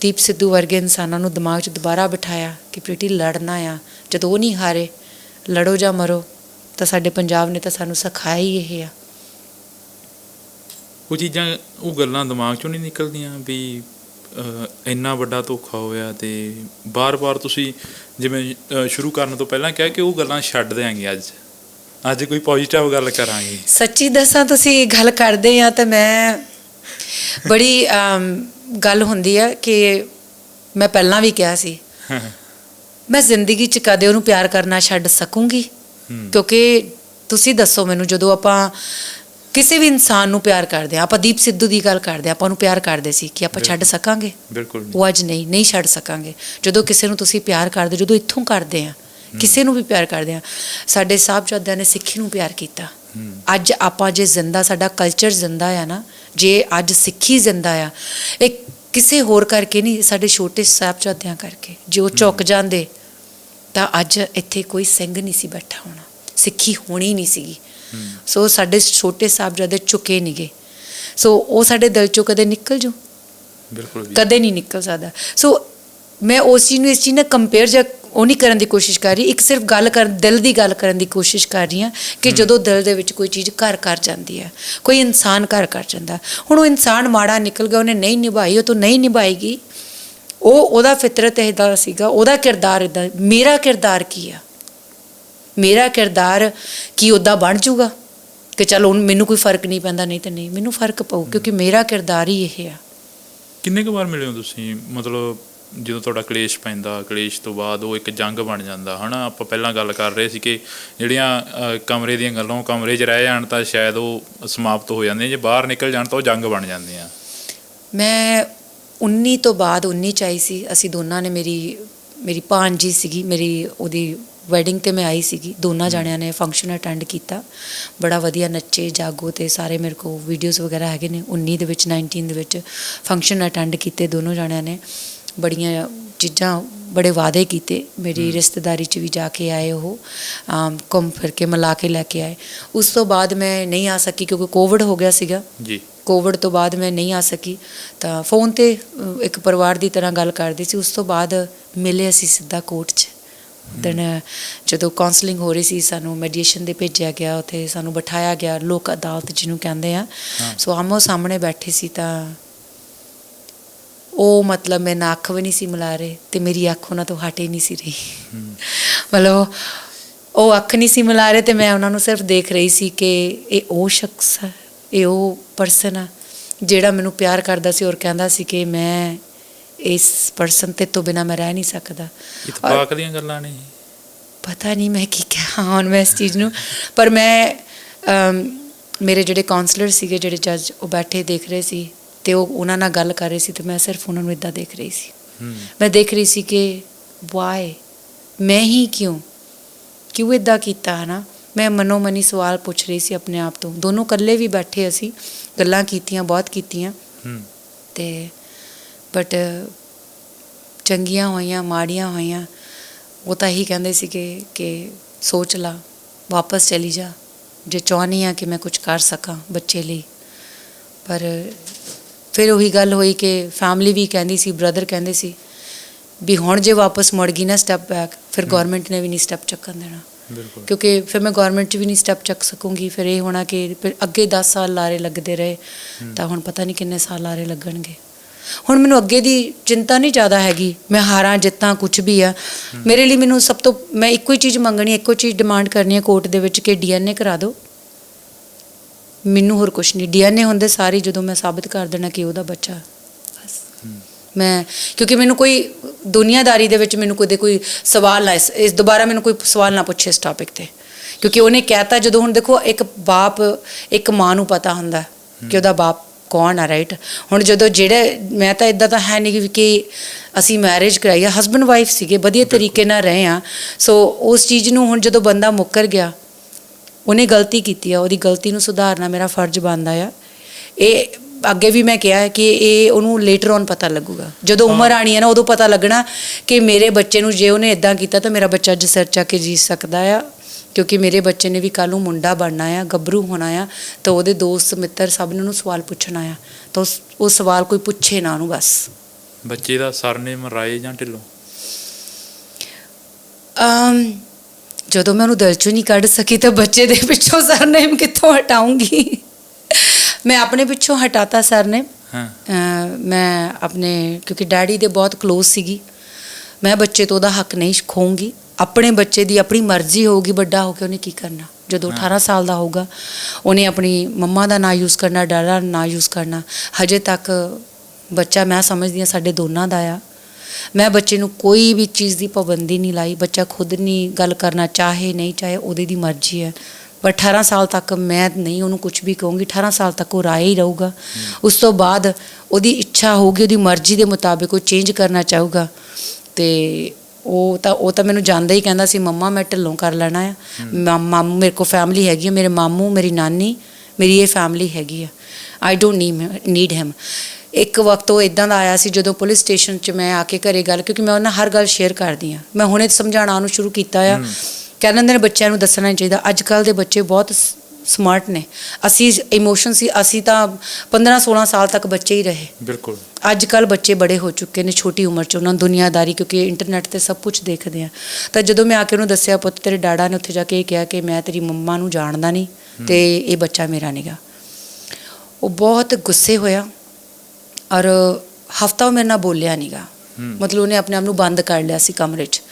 ਦੀਪ ਸਿੱਧੂ ਵਰਗੇ ਇਨਸਾਨਾਂ ਨੂੰ ਦਿਮਾਗ 'ਚ ਦੁਬਾਰਾ ਬਿਠਾਇਆ ਕਿ ਪ੍ਰੀਤੀ ਲੜਨਾ ਆ ਜਦੋਂ ਉਹ ਨਹੀਂ ਹਾਰੇ ਲੜੋ ਜਾਂ ਮਰੋ ਤਾਂ ਸਾਡੇ ਪੰਜਾਬ ਨੇ ਤਾਂ ਸਾਨੂੰ ਸਿਖਾਇਆ ਹੀ ਇਹ ਆ।
ਉਹ ਚੀਜ਼ਾਂ ਉਹ ਗੱਲਾਂ ਦਿਮਾਗ ਚੋਂ ਨਹੀਂ ਨਿਕਲਦੀਆਂ ਵੀ ਇੰਨਾ ਵੱਡਾ ਧੋਖਾ ਹੋਇਆ ਤੇ ਬਾਰ-ਬਾਰ ਤੁਸੀਂ ਜਿਵੇਂ ਸ਼ੁਰੂ ਕਰਨ ਤੋਂ ਪਹਿਲਾਂ ਕਿਹਾ ਕਿ ਉਹ ਗੱਲਾਂ ਛੱਡ ਦਿਆਂਗੇ ਅੱਜ। ਅੱਜ ਕੋਈ ਪੋਜ਼ਿਟਿਵ ਗੱਲ ਕਰਾਂਗੇ।
ਸੱਚੀ ਦੱਸਾਂ ਤੁਸੀਂ ਗੱਲ ਕਰਦੇ ਆ ਤਾਂ ਮੈਂ ਬੜੀ ਗੱਲ ਹੁੰਦੀ ਆ ਕਿ ਮੈਂ ਪਹਿਲਾਂ ਵੀ ਕਿਹਾ ਸੀ ਮੈਂ ਜ਼ਿੰਦਗੀ 'ਚ ਕਦੇ ਉਹਨੂੰ ਪਿਆਰ ਕਰਨਾ ਛੱਡ ਸਕੂੰਗੀ। ਕਿਉਂਕਿ ਤੁਸੀਂ ਦੱਸੋ ਮੈਨੂੰ ਜਦੋਂ ਆਪਾਂ ਕਿਸੇ ਵੀ ਇਨਸਾਨ ਨੂੰ ਪਿਆਰ ਕਰਦੇ ਆ ਆਪਾਂ ਦੀਪ ਸਿੱਧੂ ਦੀ ਗੱਲ ਕਰਦੇ ਆ ਆਪਾਂ ਉਹਨੂੰ ਪਿਆਰ ਕਰਦੇ ਸੀ ਕਿ ਆਪਾਂ ਛੱਡ ਸਕਾਂਗੇ
ਬਿਲਕੁਲ।
ਉਹ ਅੱਜ ਨਹੀਂ ਨਹੀਂ ਛੱਡ ਸਕਾਂਗੇ ਜਦੋਂ ਕਿਸੇ ਨੂੰ ਤੁਸੀਂ ਪਿਆਰ ਕਰਦੇ ਜਦੋਂ ਇੱਥੋਂ ਕਰਦੇ ਆ ਕਿਸੇ ਨੂੰ ਵੀ ਪਿਆਰ ਕਰਦੇ ਆ ਸਾਡੇ ਸਾਹਿਬਜ਼ਾਦਿਆਂ ਨੇ ਸਿੱਖੀ ਨੂੰ ਪਿਆਰ ਕੀਤਾ। ਅੱਜ ਆਪਾਂ ਜੇ ਜ਼ਿੰਦਾ ਸਾਡਾ ਕਲਚਰ ਜ਼ਿੰਦਾ ਆ ਨਾ ਜੇ ਅੱਜ ਸਿੱਖੀ ਜ਼ਿੰਦਾ ਆ ਇਹ ਕਿਸੇ ਹੋਰ ਕਰਕੇ ਨਹੀਂ ਸਾਡੇ ਛੋਟੇ ਸਾਹਿਬਜ਼ਾਦਿਆਂ ਕਰਕੇ। ਜੇ ਉਹ ਝੁਕ ਜਾਂਦੇ ਤਾਂ ਅੱਜ ਇੱਥੇ ਕੋਈ ਸਿੰਘ ਨਹੀਂ ਸੀ ਬੈਠਾ ਹੋਣਾ ਸਿੱਖੀ ਹੋਣੀ ਨਹੀਂ ਸੀਗੀ। ਸੋ ਸਾਡੇ ਛੋਟੇ ਸਾਹਿਬਜ਼ਾਦੇ ਝੁਕੇ ਨਹੀਂਗੇ ਸੋ ਉਹ ਸਾਡੇ ਦਿਲ ਚੋਂ ਕਦੇ ਨਿਕਲ ਜੂ
ਬਿਲਕੁਲ
ਕਦੇ ਨਹੀਂ ਨਿਕਲ ਸਕਦਾ। ਸੋ ਮੈਂ ਉਸ ਚੀਜ਼ ਨੂੰ ਇਸ ਚੀਜ਼ ਨਾਲ ਕੰਪੇਅਰ ਜਾਂ ਉਹ ਨਹੀਂ ਕਰਨ ਦੀ ਕੋਸ਼ਿਸ਼ ਕਰ ਰਹੀ। ਇੱਕ ਸਿਰਫ ਗੱਲ ਕਰਨ ਦਿਲ ਦੀ ਗੱਲ ਕਰਨ ਦੀ ਕੋਸ਼ਿਸ਼ ਕਰ ਰਹੀ ਹਾਂ ਕਿ ਜਦੋਂ ਦਿਲ ਦੇ ਵਿੱਚ ਕੋਈ ਚੀਜ਼ ਘਰ ਕਰ ਜਾਂਦੀ ਹੈ ਕੋਈ ਇਨਸਾਨ ਘਰ ਕਰ ਜਾਂਦਾ। ਹੁਣ ਉਹ ਇਨਸਾਨ ਮਾੜਾ ਨਿਕਲ ਗਿਆ ਉਹਨੇ ਨਹੀਂ ਨਿਭਾਈ ਉਹ ਤੋਂ ਨਹੀਂ ਨਿਭਾਏਗੀ। ਉਹ ਉਹਦਾ ਫਿਤਰਤ ਇਹਦਾ ਸੀਗਾ ਉਹਦਾ ਕਿਰਦਾਰ ਇਦਾਂ ਮੇਰਾ ਕਿਰਦਾਰ ਕੀ ਆ? ਮੇਰਾ ਕਿਰਦਾਰ ਕੀ ਉਦਾਂ ਬਣ ਜਾਊਗਾ? ਕਿ ਚਲ ਹੁਣ ਮੈਨੂੰ ਕੋਈ ਫ਼ਰਕ ਨਹੀਂ ਪੈਂਦਾ ਨਹੀਂ ਤੇ ਨਹੀਂ ਮੈਨੂੰ ਫ਼ਰਕ ਪਊ ਕਿਉਂਕਿ ਮੇਰਾ ਕਿਰਦਾਰ ਹੀ ਇਹ ਆ।
ਕਿੰਨੇ ਕੁ ਵਾਰ ਮਿਲੇ ਹੋ ਤੁਸੀਂ? ਮਤਲਬ ਜਦੋਂ ਤੁਹਾਡਾ ਕਲੇਸ਼ ਪੈਂਦਾ ਕਲੇਸ਼ ਤੋਂ ਬਾਅਦ ਉਹ ਇੱਕ ਜੰਗ ਬਣ ਜਾਂਦਾ ਹਨਾ? ਆਪਾਂ ਪਹਿਲਾਂ ਗੱਲ ਕਰ ਰਹੇ ਸੀ ਕਿ ਜਿਹੜੀਆਂ ਕਮਰੇ ਦੀਆਂ ਗੱਲਾਂ ਕਮਰੇ 'ਚ ਰਹਿ ਜਾਣ ਤਾਂ ਸ਼ਾਇਦ ਉਹ ਸਮਾਪਤ ਹੋ ਜਾਂਦੀਆਂ ਜੇ ਬਾਹਰ ਨਿਕਲ ਜਾਣ ਤਾਂ ਉਹ ਜੰਗ ਬਣ ਜਾਂਦੀਆਂ।
ਮੈਂ 19 ਤੋਂ ਬਾਅਦ 19 ਚ ਆਈ ਸੀ ਅਸੀਂ ਦੋਨਾਂ ਨੇ ਮੇਰੀ ਮੇਰੀ ਭਾਂਜੀ ਸੀਗੀ ਮੇਰੀ ਉਹਦੀ ਵੈਡਿੰਗ ਤੇ ਮੈਂ ਆਈ ਸੀਗੀ ਦੋਨਾਂ ਜਾਣਿਆਂ ਨੇ ਫੰਕਸ਼ਨ ਅਟੈਂਡ ਕੀਤਾ। ਬੜਾ ਵਧੀਆ ਨੱਚੇ ਜਾਗੋ ਤੇ ਸਾਰੇ ਮੇਰੇ ਕੋ ਵੀਡੀਓਜ਼ ਵਗੈਰਾ ਹੈਗੇ ਨੇ 19 ਦੇ ਵਿੱਚ 19 ਦੇ ਵਿੱਚ ਫੰਕਸ਼ਨ ਅਟੈਂਡ ਕੀਤੇ ਦੋਨੋਂ ਜਾਣਿਆਂ ਨੇ। ਬੜੀਆਂ ਚੀਜ਼ਾਂ ਬੜੇ ਵਾਅਦੇ ਕੀਤੇ। ਮੇਰੀ ਰਿਸ਼ਤੇਦਾਰੀ ਚ ਵੀ ਜਾ ਕੇ ਆਏ ਉਹ ਘੁੰਮ ਫਿਰ ਕੇ ਮਿਲਾ ਕੇ ਲੈ ਕੇ ਆਏ। ਉਸ ਤੋਂ ਬਾਅਦ ਮੈਂ ਨਹੀਂ ਆ ਸਕੀ ਕਿਉਂਕਿ ਕੋਵਿਡ ਹੋ ਗਿਆ ਸੀਗਾ।
ਜੀ।
ਕੋਵਿਡ ਤੋਂ ਬਾਅਦ ਮੈਂ ਨਹੀਂ ਆ ਸਕੀ। ਤਾਂ ਫੋਨ ਤੇ ਇੱਕ ਪਰਿਵਾਰ ਦੀ ਤਰ੍ਹਾਂ ਗੱਲ ਕਰਦੀ ਸੀ। ਉਸ ਤੋਂ ਬਾਅਦ ਮਿਲੇ ਅਸੀਂ ਸਿੱਧਾ ਕੋਰਟ 'ਚ। ਦਿਨ ਜਦੋਂ ਕਾਉਂਸਲਿੰਗ ਹੋ ਰਹੀ ਸੀ ਸਾਨੂੰ ਮੈਡੀਏਸ਼ਨ ਦੇ ਭੇਜਿਆ ਗਿਆ। ਉੱਥੇ ਸਾਨੂੰ ਬਿਠਾਇਆ ਗਿਆ। ਲੋਕ ਅਦਾਲਤ ਜਿਹਨੂੰ ਕਹਿੰਦੇ ਆ। ਸੋ ਆਮੋ ਸਾਹਮਣੇ ਬੈਠੇ ਸੀ ਤਾਂ ਉਹ ਮਤਲਬ ਮੈਂ ਨਾ ਅੱਖ ਵੀ ਨਹੀਂ ਸੀ ਮਿਲਾ ਰਹੇ ਤੇ ਮੇਰੀ ਅੱਖ ਉਹਨਾਂ ਤੋਂ ਹਟ ਨਹੀਂ ਸੀ ਰਹੀ। ਮਤਲਬ ਉਹ ਅੱਖ ਨਹੀਂ ਸੀ ਮਿਲਾ ਰਹੇ ਤੇ ਮੈਂ ਉਹਨਾਂ ਨੂੰ ਸਿਰਫ ਦੇਖ ਰਹੀ ਸੀ ਕਿ ਇਹ ਉਹ ਸ਼ਖਸ ਹੈ ਇਹ ਉਹ ਪਰਸਨ ਆ ਜਿਹੜਾ ਮੈਨੂੰ ਪਿਆਰ ਕਰਦਾ ਸੀ ਔਰ ਕਹਿੰਦਾ ਸੀ ਕਿ ਮੈਂ ਇਸ ਪਰਸਨ ਤੇ ਤੋਂ ਬਿਨਾ ਮੈਂ ਰਹਿ ਨਹੀਂ ਸਕਦਾ।
ਇਤਫਾਕ ਦੀਆਂ ਗੱਲਾਂ ਨੇ
ਪਤਾ ਨਹੀਂ ਮੈਂ ਕੀ ਕਿਹਾ ਹੁਣ ਮੈਂ ਇਸ ਚੀਜ਼ ਨੂੰ। ਪਰ ਮੈਂ ਮੇਰੇ ਜਿਹੜੇ ਕਾਉਂਸਲਰ ਸੀਗੇ ਜਿਹੜੇ ਜੱਜ ਉਹ ਬੈਠੇ ਦੇਖ ਰਹੇ ਸੀ। ਤੇ ਉਹ ਉਹਨਾਂ ਨਾਲ ਗੱਲ ਕਰ ਰਹੇ ਸੀ ਤੇ ਮੈਂ ਸਿਰਫ ਉਹਨਾਂ ਨੂੰ ਇਦਾਂ ਦੇਖ ਰਹੀ ਸੀ। ਮੈਂ ਦੇਖ ਰਹੀ ਸੀ ਕਿ ਵਾਈ ਮੈਂ ਹੀ ਕਿਉਂ? ਕਿਉਂ ਇਦਾਂ ਕੀਤਾ ਹੈ ਨਾ ਮੈਂ ਮਨੋ ਮਨੀ ਸਵਾਲ ਪੁੱਛ ਰਹੀ ਸੀ ਆਪਣੇ ਆਪ ਤੋਂ। ਦੋਨੋਂ ਇਕੱਲੇ ਵੀ ਬੈਠੇ ਅਸੀਂ ਗੱਲਾਂ ਕੀਤੀਆਂ ਬਹੁਤ ਕੀਤੀਆਂ। ਤੇ ਬਟ ਚੰਗੀਆਂ ਹੋਈਆਂ ਮਾੜੀਆਂ ਹੋਈਆਂ ਉਹ ਤਾਂ ਹੀ ਕਹਿੰਦੇ ਸੀ ਕਿ ਕਿ ਸੋਚ ਲਾ ਵਾਪਸ ਚਲੀ ਜਾ। ਜੇ ਚਾਹਨੀ ਆ ਕਿ ਮੈਂ ਕੁਝ ਕਰ ਸਕਾਂ ਬੱਚੇ ਲਈ। ਪਰ ਫਿਰ ਉਹੀ ਗੱਲ ਹੋਈ ਕਿ ਫੈਮਿਲੀ ਵੀ ਕਹਿੰਦੀ ਸੀ ਬ੍ਰਦਰ ਕਹਿੰਦੇ ਸੀ ਵੀ ਹੁਣ ਜੇ ਵਾਪਸ ਮੁੜ ਗਈ ਨਾ ਸਟੈਪ ਬੈਕ ਫਿਰ ਗਵਰਨਮੈਂਟ ਨੇ ਵੀ ਨਹੀਂ ਸਟੈਪ ਚੱਕਣ ਦੇਣਾ।
ਬਿਲਕੁਲ।
ਕਿਉਂਕਿ ਫਿਰ ਮੈਂ ਗਵਰਨਮੈਂਟ 'ਚ ਵੀ ਨਹੀਂ ਸਟੈਪ ਚੱਕ ਸਕੂੰਗੀ ਫਿਰ ਇਹ ਹੋਣਾ ਕਿ ਫਿਰ ਅੱਗੇ 10 ਸਾਲ ਲਾਰੇ ਲੱਗਦੇ ਰਹੇ ਤਾਂ ਹੁਣ ਪਤਾ ਨਹੀਂ ਕਿੰਨੇ ਸਾਲ ਲਾਰੇ ਲੱਗਣਗੇ। ਹੁਣ ਮੈਨੂੰ ਅੱਗੇ ਦੀ ਚਿੰਤਾ ਨਹੀਂ ਜ਼ਿਆਦਾ ਹੈਗੀ ਮੈਂ ਹਾਰਾਂ ਜਿੱਤਾਂ ਕੁਝ ਵੀ ਆ। ਮੇਰੇ ਲਈ ਮੈਨੂੰ ਸਭ ਤੋਂ ਮੈਂ ਇੱਕੋ ਹੀ ਚੀਜ਼ ਮੰਗਣੀ ਇੱਕੋ ਚੀਜ਼ ਡਿਮਾਂਡ ਕਰਨੀ ਹੈ ਕੋਰਟ ਦੇ ਵਿੱਚ ਕਿ ਡੀਐਨਏ ਕਰਾ ਦਿਓ। ਮੈਨੂੰ ਹੋਰ ਕੁਝ ਨਹੀਂ। ਡੀਐਨਏ ਹੁੰਦੇ ਸਾਰੀ ਜਦੋਂ ਮੈਂ ਸਾਬਤ ਕਰ ਦੇਣਾ ਕਿ ਉਹਦਾ ਬੱਚਾ। ਬਸ। ਮੈਂ ਕਿਉਂਕਿ ਮੈਨੂੰ ਕੋਈ ਦੁਨੀਆਦਾਰੀ ਦੇ ਵਿੱਚ ਮੈਨੂੰ ਕੋਈ ਕੋਈ ਸਵਾਲ ਨਾ ਇਸ ਇਸ ਦੁਬਾਰਾ ਮੈਨੂੰ ਕੋਈ ਸਵਾਲ ਨਾ ਪੁੱਛੇ ਇਸ ਟੌਪਿਕ ਤੇ। ਕਿਉਂਕਿ ਉਹਨੇ ਕਹਿਤਾ ਜਦੋਂ ਹੁਣ ਦੇਖੋ ਇੱਕ ਬਾਪ ਇੱਕ ਮਾਂ ਨੂੰ ਪਤਾ ਹੁੰਦਾ ਕਿ ਉਹਦਾ ਬਾਪ ਕੌਣ ਆ ਰਾਈਟ ਹੁਣ ਜਦੋਂ ਜਿਹੜੇ ਮੈਂ ਤਾਂ ਇਦਾਂ ਤਾਂ ਹੈ ਨਹੀਂ ਕਿ ਅਸੀਂ ਮੈਰਿਜ ਕਰਾਈ ਆ ਹਸਬੰਡ ਵਾਈਫ ਸੀਗੇ ਵਧੀਆ ਤਰੀਕੇ ਨਾਲ ਰਹੇ ਆ। ਸੋ ਉਸ ਚੀਜ਼ ਨੂੰ ਹੁਣ ਜਦੋਂ ਬੰਦਾ ਮੁੱਕਰ ਗਿਆ ਉਹਨੇ ਗਲਤੀ ਕੀਤੀ ਆ ਉਹਦੀ ਗਲਤੀ ਨੂੰ ਸੁਧਾਰਨਾ ਮੇਰਾ ਫਰਜ਼ ਬਣਦਾ ਆ। ਇਹ ਅੱਗੇ ਵੀ ਮੈਂ ਕਿਹਾ ਕਿ ਇਹ ਉਹਨੂੰ ਲੇਟਰ ਔਨ ਪਤਾ ਲੱਗੂਗਾ। ਜਦੋਂ ਉਮਰ ਆਣੀ ਹੈ ਨਾ ਉਦੋਂ ਪਤਾ ਲੱਗਣਾ ਕਿ ਮੇਰੇ ਬੱਚੇ ਨੂੰ ਜੇ ਉਹਨੇ ਇਦਾਂ ਕੀਤਾ ਤਾਂ ਮੇਰਾ ਬੱਚਾ ਅੱਜ ਸਿਰ ਚੱਕ ਕੇ ਜੀ ਸਕਦਾ ਆ। ਕਿਉਂਕਿ ਮੇਰੇ ਬੱਚੇ ਨੇ ਵੀ ਕੱਲ ਨੂੰ ਮੁੰਡਾ ਬਣਨਾ ਆ ਗੱਭਰੂ ਹੋਣਾ ਆ ਤਾਂ ਉਹਦੇ ਦੋਸਤ ਮਿੱਤਰ ਸਭ ਨੇ ਉਹਨੂੰ ਸਵਾਲ ਪੁੱਛਣਾ ਆ। ਤਾਂ ਉਹ ਸਵਾਲ ਕੋਈ ਪੁੱਛੇ ਨਾ ਉਹਨੂੰ ਬਸ।
ਬੱਚੇ ਦਾ ਸਰਨੇਮ ਰਾਏ ਜਾਂ ਢਿੱਲੋਂ?
ਅਮ ਜਦੋਂ ਮੈਂ ਉਹਨੂੰ ਦਿਲ ਚੋਂ ਨਹੀਂ ਕੱਢ ਸਕੀ ਤਾਂ ਬੱਚੇ ਦੇ ਪਿੱਛੋਂ ਸਰਨੇਮ ਕਿੱਥੋਂ ਹਟਾਉਂਗੀ? ਮੈਂ ਆਪਣੇ ਪਿੱਛੋਂ ਹਟਾਤਾ ਸਰਨੇਮ।
ਹਾਂ।
ਮੈਂ ਆਪਣੇ ਕਿਉਂਕਿ ਡੈਡੀ ਦੇ ਬਹੁਤ ক্লোਜ਼ ਸੀਗੀ। ਮੈਂ ਬੱਚੇ ਤੋਂ ਉਹਦਾ ਹੱਕ ਨਹੀਂ ਖੋਉਂਗੀ ਆਪਣੇ ਬੱਚੇ ਦੀ ਆਪਣੀ ਮਰਜ਼ੀ ਹੋਊਗੀ ਵੱਡਾ ਹੋ ਕੇ ਉਹਨੇ ਕੀ ਕਰਨਾ? ਜਦੋਂ 18 ਸਾਲ ਦਾ ਹੋਊਗਾ ਉਹਨੇ ਆਪਣੀ ਮੰਮਾ ਦਾ ਨਾਂ ਯੂਜ਼ ਕਰਨਾ ਡੈਡਾ ਦਾ ਨਾਂ ਯੂਜ਼ ਕਰਨਾ। ਹਜੇ ਤੱਕ ਬੱਚਾ ਮੈਂ ਸਮਝਦੀ ਹਾਂ ਸਾਡੇ ਦੋਨਾਂ ਦਾ ਆ। ਮੈਂ ਬੱਚੇ ਨੂੰ ਕੋਈ ਵੀ ਚੀਜ਼ ਦੀ ਪਾਬੰਦੀ ਨਹੀਂ ਲਾਈ ਬੱਚਾ ਖੁਦ ਨਹੀਂ ਗੱਲ ਕਰਨਾ ਚਾਹੇ ਨਹੀਂ ਚਾਹੇ ਉਹਦੇ ਦੀ ਮਰਜ਼ੀ ਹੈ। ਪਰ 18 ਸਾਲ ਤੱਕ ਮੈਂ ਨਹੀਂ ਉਹਨੂੰ ਕੁਝ ਵੀ ਕਹੂੰਗੀ 18 ਸਾਲ ਤੱਕ ਉਹ ਰਾਏ ਹੀ ਰਹੂਗਾ। ਉਸ ਤੋਂ ਬਾਅਦ ਉਹਦੀ ਇੱਛਾ ਹੋਊਗੀ ਉਹਦੀ ਮਰਜ਼ੀ ਦੇ ਮੁਤਾਬਿਕ ਉਹ ਚੇਂਜ ਕਰਨਾ ਚਾਹੂਗਾ। ਤੇ ਉਹ ਤਾਂ ਉਹ ਤਾਂ ਮੈਨੂੰ ਜਾਣਦਾ ਹੀ ਕਹਿੰਦਾ ਸੀ ਮੰਮਾ ਮੈਂ ਢਿੱਲੋਂ ਕਰ ਲੈਣਾ ਆ। ਮਾਮੂ ਮੇਰੇ ਕੋਲ ਫੈਮਿਲੀ ਹੈਗੀ ਆ ਮੇਰੇ ਮਾਮੂ ਮੇਰੀ ਨਾਨੀ ਮੇਰੀ ਇਹ ਫੈਮਿਲੀ ਹੈਗੀ ਆ। ਆਈ ਡੋਨਟ ਨੀਡ ਹਿਮ ਇੱਕ ਵਕਤ ਉਹ ਇਦਾਂ ਦਾ ਆਇਆ ਸੀ ਜਦੋਂ ਪੁਲਿਸ ਸਟੇਸ਼ਨ 'ਚ ਮੈਂ ਆ ਕੇ ਘਰੇ ਗੱਲ ਕਿਉਂਕਿ ਮੈਂ ਉਹਨਾਂ ਹਰ ਗੱਲ ਸ਼ੇਅਰ ਕਰਦੀ ਆ ਮੈਂ ਹੁਣੇ ਸਮਝਾਉਣਾ ਉਹਨੂੰ ਸ਼ੁਰੂ ਕੀਤਾ ਆ। ਕਹਿੰਦੇ ਨੇ ਬੱਚਿਆਂ ਨੂੰ ਦੱਸਣਾ ਚਾਹੀਦਾ। ਅੱਜ ਕੱਲ ਦੇ ਬੱਚੇ ਬਹੁਤ ਸਮਾਰਟ ਨੇ। ਅਸੀਂ ਇਮੋਸ਼ਨ ਸੀ ਅਸੀਂ ਤਾਂ 15 16 ਸਾਲ ਤੱਕ ਬੱਚੇ ਹੀ ਰਹੇ।
ਬਿਲਕੁਲ।
ਅੱਜ ਕੱਲ ਬੱਚੇ ਬੜੇ ਹੋ ਚੁੱਕੇ ਨੇ ਛੋਟੀ ਉਮਰ 'ਚ ਉਹਨਾਂ ਨੂੰ ਦੁਨੀਆਦਾਰੀ ਕਿਉਂਕਿ ਇੰਟਰਨੈਟ ਤੇ ਸਭ ਕੁਝ ਦੇਖਦੇ ਆ। ਤਾਂ ਜਦੋਂ ਮੈਂ ਆ ਕੇ ਉਹਨੂੰ ਦੱਸਿਆ ਪੁੱਤ ਤੇਰੇ ਡਾਡਾ ਨੇ ਉੱਥੇ ਜਾ ਕੇ ਇਹ ਕਿਹਾ ਕਿ ਮੈਂ ਤੇਰੀ ਮੰਮਾ ਨੂੰ ਜਾਣਦਾ ਨਹੀਂ ਤੇ ਇਹ ਬੱਚਾ ਮੇਰਾ ਨਹੀਂਗਾ ਉਹ ਬਹੁਤ ਗੁੱਸੇ ਹੋਇਆ। ਔਰ ਹਫਤਾ ਉਹ ਮੇਰੇ ਨਾਲ ਬੋਲਿਆ ਨਹੀਂਗਾ। ਮਤਲਬ ਉਹਨੇ ਆਪਣੇ ਆਪ ਨੂੰ ਬੰਦ ਕਰ ਲਿਆ ਸੀ ਕਮਰੇ 'ਚ।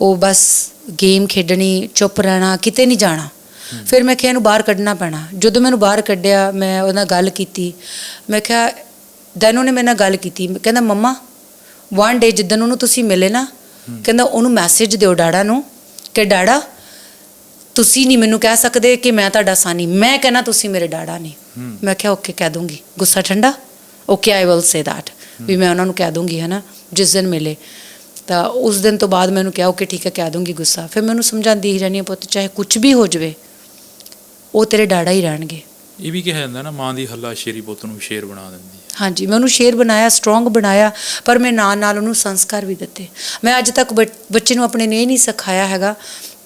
ਉਹ ਬਸ ਗੇਮ ਖੇਡਣੀ ਚੁੱਪ ਰਹਿਣਾ ਕਿਤੇ ਨਹੀਂ ਜਾਣਾ। ਫਿਰ ਮੈਂ ਕਿਹਾ ਇਹਨੂੰ ਬਾਹਰ ਕੱਢਣਾ ਪੈਣਾ। ਜਦੋਂ ਮੈਨੂੰ ਬਾਹਰ ਕੱਢਿਆ ਮੈਂ ਉਹਦੇ ਨਾਲ ਗੱਲ ਕੀਤੀ। ਮੈਂ ਕਿਹਾ ਦੈਨ ਉਹਨੇ ਮੇਰੇ ਨਾਲ ਗੱਲ ਕੀਤੀ। ਕਹਿੰਦਾ ਮੰਮਾ ਵਨ ਡੇ ਜਿੱਦਣ ਉਹਨੂੰ ਤੁਸੀਂ ਮਿਲੇ ਨਾ ਕਹਿੰਦਾ ਉਹਨੂੰ ਮੈਸੇਜ ਦਿਓ ਡਾੜਾ ਨੂੰ ਕਿ ਡਾੜਾ ਤੁਸੀਂ ਨਹੀਂ ਮੈਨੂੰ ਕਹਿ ਸਕਦੇ ਕਿ ਮੈਂ ਤੁਹਾਡਾ ਸਾਨੀ। ਮੈਂ ਕਹਿੰਦਾ ਤੁਸੀਂ ਮੇਰੇ ਡਾੜਾ ਨਹੀਂ। ਮੈਂ ਕਿਹਾ ਓਕੇ ਕਹਿ ਦੂੰਗੀ। ਗੁੱਸਾ ਠੰਡਾ? Okay I will say that ਵੀ ਮੈਂ ਉਹਨਾਂ ਨੂੰ ਕਹਿ ਦੂੰਗੀ ਹੈ ਨਾ ਜਿਸ ਦਿਨ ਮਿਲੇ। ਤਾਂ ਉਸ ਦਿਨ ਤੋਂ ਬਾਅਦ ਮੈਨੂੰ ਕਿਹਾ ਓਕੇ ਠੀਕ ਹੈ ਕਹਿ ਦੂੰਗੀ ਗੁੱਸਾ। ਫਿਰ ਮੈਨੂੰ ਸਮਝਾਉਂਦੀ ਹੀ ਰਹਿਣੀ ਹੈ, ਪੁੱਤ ਚਾਹੇ ਕੁਝ ਵੀ ਹੋ ਜਾਵੇ ਉਹ ਤੇਰੇ ਡਾੜਾ ਹੀ ਰਹਿਣਗੇ।
ਇਹ ਵੀ ਕਿਹਾ ਜਾਂਦਾ ਨਾ ਮਾਂ ਦੀ ਹੱਲਾ ਸ਼ੇਰੀ ਪੁੱਤ ਨੂੰ ਸ਼ੇਰ ਬਣਾ ਦਿੰਦੀ ਹੈ।
ਹਾਂਜੀ ਮੈਂ ਉਹਨੂੰ ਸ਼ੇਰ ਬਣਾਇਆ ਸਟਰੋਂਗ ਬਣਾਇਆ ਪਰ ਮੈਂ ਨਾਲ ਨਾਲ ਉਹਨੂੰ ਸੰਸਕਾਰ ਵੀ ਦਿੱਤੇ। ਮੈਂ ਅੱਜ ਤੱਕ ਬੱਚ- ਬੱਚੇ ਨੂੰ ਆਪਣੇ ਨੇ ਇਹ ਨਹੀਂ ਸਿਖਾਇਆ ਹੈਗਾ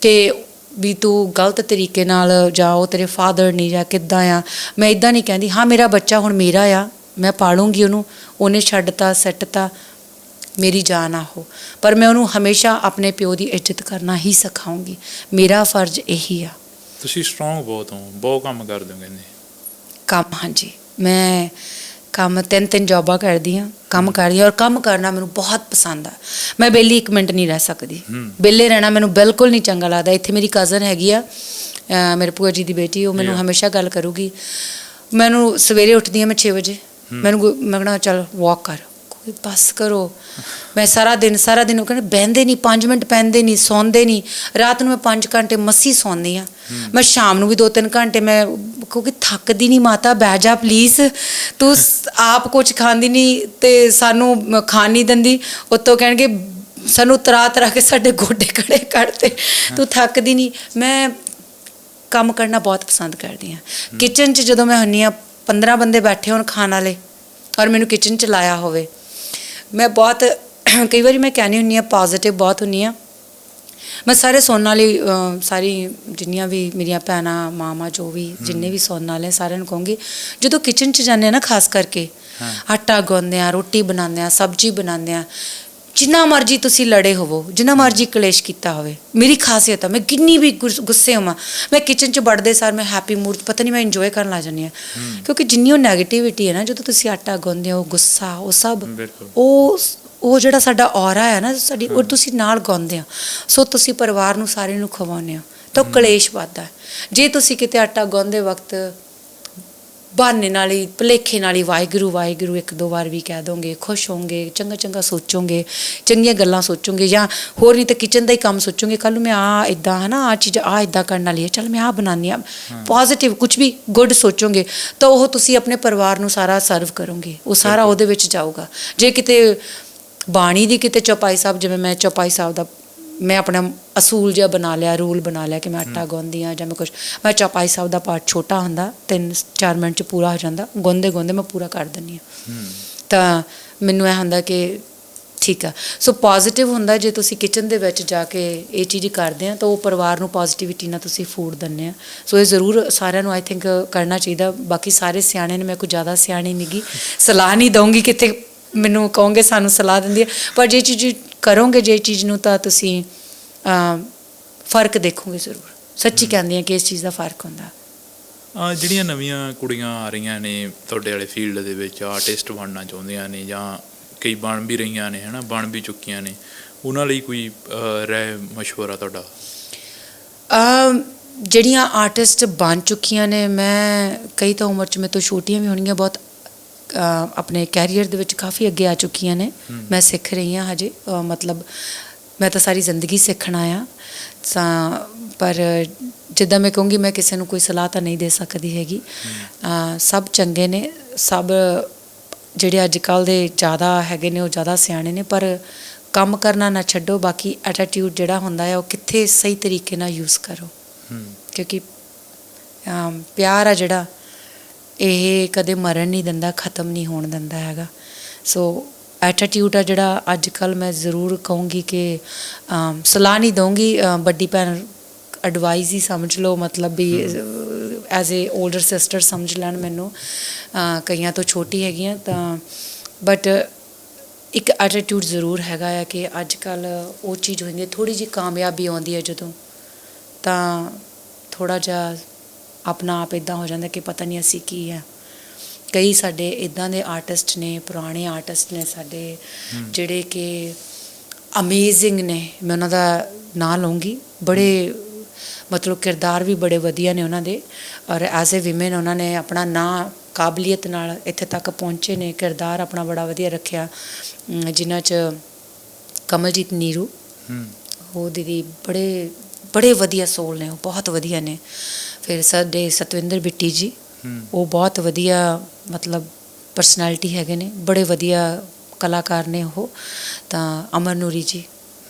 ਕਿ ਵੀ ਤੂੰ ਗਲਤ ਤਰੀਕੇ ਨਾਲ ਜਾਂ ਉਹ ਤੇਰੇ ਫਾਦਰ ਨਹੀਂ ਜਾਂ ਕਿੱਦਾਂ ਆ। ਮੈਂ ਇਦਾਂ ਨਹੀਂ ਕਹਿੰਦੀ ਹਾਂ ਮੇਰਾ ਬੱਚਾ ਹੁਣ ਮੇਰਾ ਆ ਮੈਂ ਪਾਲੂੰਗੀ ਉਹਨੂੰ ਉਹਨੇ ਛੱਡਤਾ ਸੱਟਤਾ ਮੇਰੀ ਜਾਨ ਆ ਉਹ। ਪਰ ਮੈਂ ਉਹਨੂੰ ਹਮੇਸ਼ਾ ਆਪਣੇ ਪਿਓ ਦੀ ਇੱਜ਼ਤ ਕਰਨਾ ਹੀ ਸਿਖਾਉਂਗੀ। ਮੇਰਾ ਫਰਜ਼ ਇਹੀ ਆ।
ਤੁਸੀਂ ਸਟਰੋਂਗ ਬਹੁਤ ਹੋ ਬਹੁਤ ਕੰਮ ਕਰਦੇ ਹੋ ਕਹਿੰਦੇ।
ਕੰਮ ਹਾਂਜੀ। ਮੈਂ ਕੰਮ ਤਿੰਨ ਤਿੰਨ ਜੌਬਾਂ ਕਰਦੀ ਹਾਂ ਕੰਮ ਕਰਦੀ ਹਾਂ ਔਰ ਕੰਮ ਕਰਨਾ ਮੈਨੂੰ ਬਹੁਤ ਪਸੰਦ ਆ। ਮੈਂ ਬੇਲੀ ਇੱਕ ਮਿੰਟ ਨਹੀਂ ਰਹਿ ਸਕਦੀ।
ਹੂੰ।
ਬੇਲੇ ਰਹਿਣਾ ਮੈਨੂੰ ਬਿਲਕੁਲ ਨਹੀਂ ਚੰਗਾ ਲੱਗਦਾ। ਇੱਥੇ ਮੇਰੀ ਕਜ਼ਨ ਹੈਗੀ ਆ ਮੇਰੇ ਭੂਆ ਜੀ ਦੀ ਬੇਟੀ ਉਹ ਮੈਨੂੰ. ਹਮੇਸ਼ਾ ਗੱਲ ਕਰੂਗੀ। ਮੈਨੂੰ ਸਵੇਰੇ ਉੱਠਦੀ ਹਾਂ ਮੈਂ 6 ਵਜੇ। ਮੈਨੂੰ ਮੈਂ ਕਹਣਾ ਚੱਲ ਵਾਕ ਕਰ। ਕੋਈ ਬਸ ਕਰੋ। ਮੈਂ ਸਾਰਾ ਦਿਨ ਸਾਰਾ ਦਿਨ ਉਹ ਕਹਿੰਦੇ ਬਹਿੰਦੇ ਨਹੀਂ 5 ਮਿੰਟ ਪੈਂਦੇ ਨਹੀਂ ਸੌਂਦੇ ਨਹੀਂ। ਰਾਤ ਨੂੰ ਮੈਂ 5 ਘੰਟੇ ਮੱਸੀ ਸੌਂਦੀ ਆ ਮੈਂ ਸ਼ਾਮ ਨੂੰ ਵੀ 2-3 ਘੰਟੇ ਮੈਂ ਕਿਉਂਕਿ ਥੱਕਦੀ ਨਹੀਂ ਮਾਤਾ ਬਹਿ ਜਾ ਪਲੀਜ਼ ਤੂੰ ਆਪ ਕੁਝ ਖਾਂਦੀ ਨਹੀਂ ਤੇ ਸਾਨੂੰ ਖਾਣ ਨਹੀਂ ਦਿੰਦੀ। ਉੱਤੋਂ ਕਹਿਣਗੇ ਸਾਨੂੰ ਤਰਾ ਤਰਾ ਕੇ ਸਾਡੇ ਗੋਡੇ ਖੜੇ ਕਰਤੇ ਤੂੰ ਥੱਕਦੀ ਨਹੀਂ। ਮੈਂ ਕੰਮ ਕਰਨਾ ਬਹੁਤ ਪਸੰਦ ਕਰਦੀ ਹਾਂ। ਕਿਚਨ 'ਚ ਜਦੋਂ ਮੈਂ ਹੁੰਨੀ ਆ 15 ਬੰਦੇ ਬੈਠੇ ਹੋਣ ਖਾਣ ਵਾਲੇ ਔਰ ਮੈਨੂੰ ਕਿਚਨ 'ਚ ਲਾਇਆ ਹੋਵੇ। ਮੈਂ ਬਹੁਤ ਕਈ ਵਾਰੀ ਮੈਂ ਕਹਿੰਦੀ ਹੁੰਨੀ ਆ ਪੋਜ਼ਿਟਿਵ ਬਹੁਤ ਹੁੰਨੀ ਆ ਮੈਂ ਸਾਰੇ ਸੁਣਨ ਵਾਲੀ ਸਾਰੀ ਜਿੰਨੀਆਂ ਵੀ ਮੇਰੀਆਂ ਭੈਣਾਂ ਮਾਮਾ ਜੋ ਵੀ ਜਿੰਨੇ ਵੀ ਸੁਣਨ ਵਾਲੇ ਸਾਰਿਆਂ ਨੂੰ ਕਹੂੰਗੀ ਜਦੋਂ ਕਿਚਨ 'ਚ ਜਾਂਦੇ ਆ ਨਾ ਖਾਸ ਕਰਕੇ। ਆਟਾ ਗੁੰਨਦੇ ਆ ਰੋਟੀ ਬਣਾਉਂਦੇ ਆ ਸਬਜ਼ੀ ਬਣਾਉਂਦੇ ਆ ਜਿੰਨਾ ਮਰਜ਼ੀ ਤੁਸੀਂ ਲੜੇ ਹੋਵੋ ਜਿੰਨਾ ਮਰਜ਼ੀ ਕਲੇਸ਼ ਕੀਤਾ ਹੋਵੇ ਮੇਰੀ ਖਾਸੀਅਤ ਆ ਮੈਂ ਕਿੰਨੀ ਵੀ ਗੁੱਸ- ਗੁੱਸੇ ਹੋਵਾਂ ਮੈਂ ਕਿਚਨ 'ਚ ਵੜਦੇ ਸਾਰ ਮੈਂ ਹੈਪੀ ਮੂਡ ਪਤਾ ਨਹੀਂ ਮੈਂ ਇੰਜੋਏ ਕਰਨ ਲੱਗ ਜਾਂਦੀ ਆ ਕਿਉਂਕਿ ਜਿੰਨੀ ਉਹ 네ਗੇਟਿਵਿਟੀ ਹੈ ਨਾ ਜਦੋਂ ਤੁਸੀਂ ਆਟਾ ਗੁੰਨਦੇ ਹੋ ਗੁੱਸਾ ਉਹ ਸਭ
ਬਿਲਕੁਲ।
ਉਹ ਉਹ ਜਿਹੜਾ ਸਾਡਾ ਔਰਾ ਹੈ ਨਾ ਸਾਡੀ ਉਹ ਤੁਸੀਂ ਨਾਲ ਗਾਉਂਦੇ ਆ ਸੋ ਤੁਸੀਂ ਪਰਿਵਾਰ ਨੂੰ ਸਾਰੇ ਨੂੰ ਖਵਾਉਂਦੇ ਹੋ ਤਾਂ ਉਹ ਕਲੇਸ਼ ਵੱਧਦਾ ਹੈ। ਜੇ ਤੁਸੀਂ ਕਿਤੇ ਆਟਾ ਗੁੰਨਦੇ ਵਕਤ ਬਹਾਨੇ ਨਾਲ ਹੀ ਭੁਲੇਖੇ ਨਾਲ ਹੀ ਵਾਹਿਗੁਰੂ ਵਾਹਿਗੁਰੂ ਇੱਕ ਦੋ ਵਾਰ ਵੀ ਕਹਿ ਦੋਗੇ ਖੁਸ਼ ਹੋਵੋਗੇ ਚੰਗਾ ਚੰਗਾ ਸੋਚੋਗੇ ਚੰਗੀਆਂ ਗੱਲਾਂ ਸੋਚੋਗੇ ਜਾਂ ਹੋਰ ਨਹੀਂ ਤਾਂ ਕਿਚਨ ਦਾ ਹੀ ਕੰਮ ਸੋਚੋਗੇ ਕੱਲ ਨੂੰ ਮੈਂ ਆ ਇਦਾਂ ਹੈ ਨਾ ਆ ਚੀਜ਼ ਆ ਇਦਾਂ ਕਰਨ ਵਾਲੀ ਹੈ ਚਲ ਮੈਂ ਆ ਬਣਾਉਂਦੀ ਆ ਪੋਜ਼ਿਟਿਵ ਕੁਝ ਵੀ ਗੁੱਡ ਸੋਚੋਗੇ ਤਾਂ ਉਹ ਤੁਸੀਂ ਆਪਣੇ ਪਰਿਵਾਰ ਨੂੰ ਸਾਰਾ ਸਰਵ ਕਰੋਗੇ ਉਹ ਸਾਰਾ ਉਹਦੇ ਵਿੱਚ ਜਾਊਗਾ। ਜੇ ਕਿਤੇ ਬਾਣੀ ਦੀ ਕਿਤੇ ਚੌਪਾਈ ਸਾਹਿਬ ਜਿਵੇਂ ਮੈਂ ਚੌਪਾਈ ਸਾਹਿਬ ਦਾ ਮੈਂ ਆਪਣਾ ਅਸੂਲ ਜਿਹਾ ਬਣਾ ਲਿਆ ਰੂਲ ਬਣਾ ਲਿਆ ਕਿ ਮੈਂ ਆਟਾ ਗੁੰਨਦੀ ਆ ਜਾਂ ਮੈਂ ਕੁਝ ਮੈਂ ਚੌਪਾਈ ਸਾਹਿਬ ਦਾ ਪਾਠ ਛੋਟਾ ਹੁੰਦਾ 3-4 ਮਿੰਟ ਚ ਪੂਰਾ ਹੋ ਜਾਂਦਾ ਗੁੰਨਦੇ ਗੁੰਨਦੇ ਮੈਂ ਪੂਰਾ ਕਰ ਦਿੰਦੀ ਆ ਤਾਂ ਮੈਨੂੰ ਇਹ ਹੁੰਦਾ ਕਿ ਠੀਕ ਆ। ਸੋ ਪੋਜ਼ਿਟਿਵ ਹੁੰਦਾ ਜੇ ਤੁਸੀਂ ਕਿਚਨ ਦੇ ਵਿੱਚ ਜਾ ਕੇ ਇਹ ਚੀਜ਼ ਕਰਦੇ ਆ ਤਾਂ ਉਹ ਪਰਿਵਾਰ ਨੂੰ ਪੋਜ਼ਿਟਿਵਿਟੀ ਨਾਲ ਤੁਸੀਂ ਫੂਡ ਦਿੰਦੇ ਆ। ਸੋ ਇਹ ਜ਼ਰੂਰ ਸਾਰਿਆਂ ਨੂੰ ਆਈ ਥਿੰਕ ਕਰਨਾ ਚਾਹੀਦਾ ਬਾਕੀ ਸਾਰੇ ਸਿਆਣੇ ਨੇ ਮੈਂ ਕੋਈ ਜ਼ਿਆਦਾ ਸਿਆਣੀ ਨਹੀਂਗੀ ਸਲਾਹ ਨਹੀਂ ਦਊਂਗੀ ਕਿਤੇ ਮੈਨੂੰ ਕਹੋਗੇ ਸਾਨੂੰ ਸਲਾਹ ਦਿੰਦੀ ਹੈ। ਪਰ ਜੇ ਚੀਜ਼ ਕਰੋਗੇ ਜੇ ਚੀਜ਼ ਨੂੰ ਤਾਂ ਤੁਸੀਂ ਫ਼ਰਕ ਦੇਖੋਗੇ ਜ਼ਰੂਰ। ਸੱਚੀ ਕਹਿੰਦੀ ਆ ਕਿ ਇਸ ਚੀਜ਼ ਦਾ ਫ਼ਰਕ ਹੁੰਦਾ।
ਆ ਜਿਹੜੀਆਂ ਨਵੀਆਂ ਕੁੜੀਆਂ ਆ ਰਹੀਆਂ ਨੇ ਤੁਹਾਡੇ ਵਾਲੇ ਫੀਲਡ ਦੇ ਵਿੱਚ ਆਰਟਿਸਟ ਬਣਨਾ ਚਾਹੁੰਦੀਆਂ ਨੇ ਜਾਂ ਕਈ ਬਣ ਵੀ ਰਹੀਆਂ ਨੇ ਹਨਾ ਬਣ ਵੀ ਚੁੱਕੀਆਂ ਨੇ ਉਹਨਾਂ ਲਈ ਕੋਈ ਰਾਏ ਮਸ਼ਵਰਾ ਤੁਹਾਡਾ?
ਅਮ ਜਿਹੜੀਆਂ ਆਰਟਿਸਟ ਬਣ ਚੁੱਕੀਆਂ ਨੇ ਮੈਂ ਕਈ ਤਾਂ ਉਮਰ 'ਚ ਮੇਰੇ ਤੋਂ ਛੋਟੀਆਂ ਵੀ ਹੋਣਗੀਆਂ ਬਹੁਤ ਅ, ਆਪਣੇ ਕੈਰੀਅਰ ਦੇ ਵਿੱਚ ਕਾਫੀ ਅੱਗੇ ਆ ਚੁੱਕੀਆਂ ਨੇ। ਮੈਂ ਸਿੱਖ ਰਹੀ ਹਾਂ ਹਜੇ। ਮਤਲਬ ਮੈਂ ਤਾਂ ਸਾਰੀ ਜ਼ਿੰਦਗੀ ਸਿੱਖਣਾ ਆ ਤਾਂ ਪਰ ਜਿੱਦਾਂ ਮੈਂ ਕਹੂੰਗੀ ਮੈਂ ਕਿਸੇ ਨੂੰ ਕੋਈ ਸਲਾਹ ਤਾਂ ਨਹੀਂ ਦੇ ਸਕਦੀ ਹੈਗੀ। ਸਭ ਚੰਗੇ ਨੇ। ਸਭ ਜਿਹੜੇ ਅੱਜ ਕੱਲ ਦੇ ਜ਼ਿਆਦਾ ਹੈਗੇ ਨੇ ਉਹ ਜ਼ਿਆਦਾ ਸਿਆਣੇ ਨੇ। ਪਰ ਕੰਮ ਕਰਨਾ ਨਾ ਛੱਡੋ ਬਾਕੀ ਐਟੀਟਿਊਡ ਜਿਹੜਾ ਹੁੰਦਾ ਹੈ ਉਹ ਕਿੱਥੇ ਸਹੀ ਤਰੀਕੇ ਨਾਲ ਯੂਜ਼ ਕਰੋ। ਕਿਉਂਕਿ ਪਿਆਰ ਆ ਜਿਹੜਾ ਇਹ ਕਦੇ ਮਰਨ ਨਹੀਂ ਦਿੰਦਾ ਖਤਮ ਨਹੀਂ ਹੋਣ ਦਿੰਦਾ ਹੈਗਾ। ਸੋ ਐਟੀਟਿਊਡ ਆ ਜਿਹੜਾ ਅੱਜ ਕੱਲ ਮੈਂ ਜ਼ਰੂਰ ਕਹੂੰਗੀ ਕਿ ਸਲਾਹ ਨਹੀਂ ਦਊਂਗੀ। ਵੱਡੀ ਭੈਣ ਐਡਵਾਈਸ ਹੀ ਸਮਝ ਲਓ ਮਤਲਬ ਵੀ ਐਜ਼ ਅ 올ਡਰ ਸਿਸਟਰ ਸਮਝ ਲੈਣ ਮੈਨੂੰ। ਕਈਆਂ ਤੋਂ ਛੋਟੀ ਹੈਗੀਆਂ ਤਾਂ ਬਟ ਇੱਕ ਐਟੀਟਿਊਡ ਜ਼ਰੂਰ ਹੈਗਾ ਆ ਕਿ ਅੱਜ ਕੱਲ ਉਹ ਚੀਜ਼ ਹੋਈ ਹੈ ਥੋੜੀ ਜਿਹੀ ਕਾਮਯਾਬੀ ਆਉਂਦੀ ਹੈ ਜਦੋਂ। ਤਾਂ ਥੋੜਾ ਜਿਹਾ ਆਪਣਾ ਆਪ ਇਦਾਂ ਹੋ ਜਾਂਦਾ ਕਿ ਪਤਾ ਨਹੀਂ ਅਸੀਂ ਕੀ ਆ। ਕਈ ਸਾਡੇ ਇਦਾਂ ਦੇ ਆਰਟਿਸਟ ਨੇ ਪੁਰਾਣੇ ਆਰਟਿਸਟ ਨੇ ਸਾਡੇ ਜਿਹੜੇ ਕਿ ਅਮੇਜ਼ਿੰਗ ਨੇ। ਮੈਂ ਉਹਨਾਂ ਦਾ ਨਾਂ ਲਵਾਂਗੀ ਬੜੇ ਮਤਲਬ ਕਿਰਦਾਰ ਵੀ ਬੜੇ ਵਧੀਆ ਨੇ ਉਹਨਾਂ ਦੇ। ਔਰ ਐਜ਼ ਅ ਵਿਮਨ ਉਹਨਾਂ ਨੇ ਆਪਣਾ ਨਾਂ ਕਾਬਲੀਅਤ ਨਾਲ ਇੱਥੇ ਤੱਕ ਪਹੁੰਚੇ ਨੇ। ਕਿਰਦਾਰ ਆਪਣਾ ਬੜਾ ਵਧੀਆ ਰੱਖਿਆ। ਜਿਨ੍ਹਾਂ 'ਚ ਕਮਲਜੀਤ ਨੀਰੂ
ਹੂੰ।
ਉਹ ਦੀਦੀ ਬੜੇ ਬੜੇ ਵਧੀਆ ਸੋਲ ਨੇ। ਉਹ ਬਹੁਤ ਵਧੀਆ ਨੇ। ਫਿਰ ਸਾਡੇ ਸਤਵਿੰਦਰ ਬਿੱਟੀ ਜੀ, ਉਹ ਬਹੁਤ ਵਧੀਆ ਮਤਲਬ ਪਰਸਨੈਲਿਟੀ ਹੈਗੇ ਨੇ, ਬੜੇ ਵਧੀਆ ਕਲਾਕਾਰ ਨੇ ਉਹ, ਤਾਂ ਅਮਰ ਨੂਰੀ ਜੀ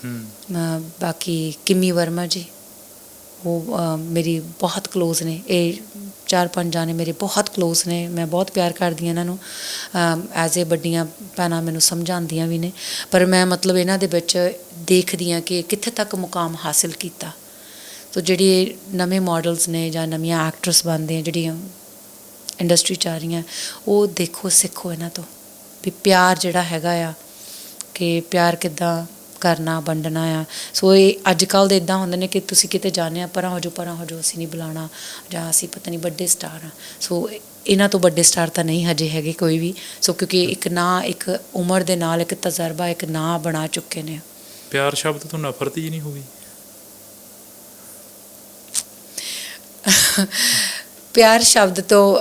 ਹੂੰ
ਬਾਕੀ ਕਿਮੀ ਵਰਮਾ ਜੀ, ਉਹ ਮੇਰੀ ਬਹੁਤ ਕਲੋਜ਼ ਨੇ, ਇਹ ਚਾਰ ਪੰਜ ਜਾਨੇ ਮੇਰੇ ਬਹੁਤ ਕਲੋਜ਼ ਨੇ, ਮੈਂ ਬਹੁਤ ਪਿਆਰ ਕਰਦੀ ਹਾਂ ਇਹਨਾਂ ਨੂੰ ਐਜ਼ ਏ ਵੱਡੀਆਂ ਭੈਣਾਂ ਮੈਨੂੰ ਸਮਝਾਉਂਦੀਆਂ ਵੀ ਨੇ, ਪਰ ਮੈਂ ਮਤਲਬ ਇਹਨਾਂ ਦੇ ਵਿੱਚ ਦੇਖਦੀ ਹਾਂ ਕਿ ਕਿੱਥੇ ਤੱਕ ਮੁਕਾਮ ਹਾਸਲ ਕੀਤਾ। ਸੋ ਜਿਹੜੇ ਨਵੇਂ ਮਾਡਲਸ ਨੇ ਜਾਂ ਨਵੀਆਂ ਐਕਟਰਸ ਬਣਦੇ ਆ ਜਿਹੜੀਆਂ ਇੰਡਸਟਰੀ ਚ ਆ ਰਹੀਆਂ, ਉਹ ਦੇਖੋ, ਸਿੱਖੋ ਇਹਨਾਂ ਤੋਂ ਵੀ ਪਿਆਰ ਜਿਹੜਾ ਹੈਗਾ ਆ ਕਿ ਪਿਆਰ ਕਿੱਦਾਂ ਕਰਨਾ, ਵੰਡਣਾ ਆ। ਸੋ ਇਹ ਅੱਜ ਕੱਲ ਦੇ ਇਦਾਂ ਹੁੰਦੇ ਨੇ ਕਿ ਤੁਸੀਂ ਕਿਤੇ ਜਾਂਦੇ ਆ, ਪਰਾਂ ਹੋ ਜੋ ਪਰਾਂ ਹੋ ਜੋ ਅਸੀਂ ਨਹੀਂ ਬੁਲਾਣਾ ਜਾਂ ਅਸੀਂ ਪਤਾ ਨਹੀਂ ਵੱਡੇ ਸਟਾਰ ਆ। ਸੋ ਇਹਨਾਂ ਤੋਂ ਵੱਡੇ ਸਟਾਰ ਤਾਂ ਨਹੀਂ ਹਜੇ ਹੈਗੇ ਕੋਈ ਵੀ। ਸੋ ਕਿਉਂਕਿ ਇੱਕ ਨਾਂ ਇੱਕ ਉਮਰ ਦੇ ਨਾਲ ਇੱਕ ਤਜਰਬਾ, ਇੱਕ ਨਾਂ ਬਣਾ ਚੁੱਕੇ ਨੇ।
ਪਿਆਰ ਸ਼ਬਦ ਤੋਂ ਨਫ਼ਰਤ ਹੀ ਨਹੀਂ ਹੋਈ
ਪਿਆਰ ਸ਼ਬਦ ਤੋਂ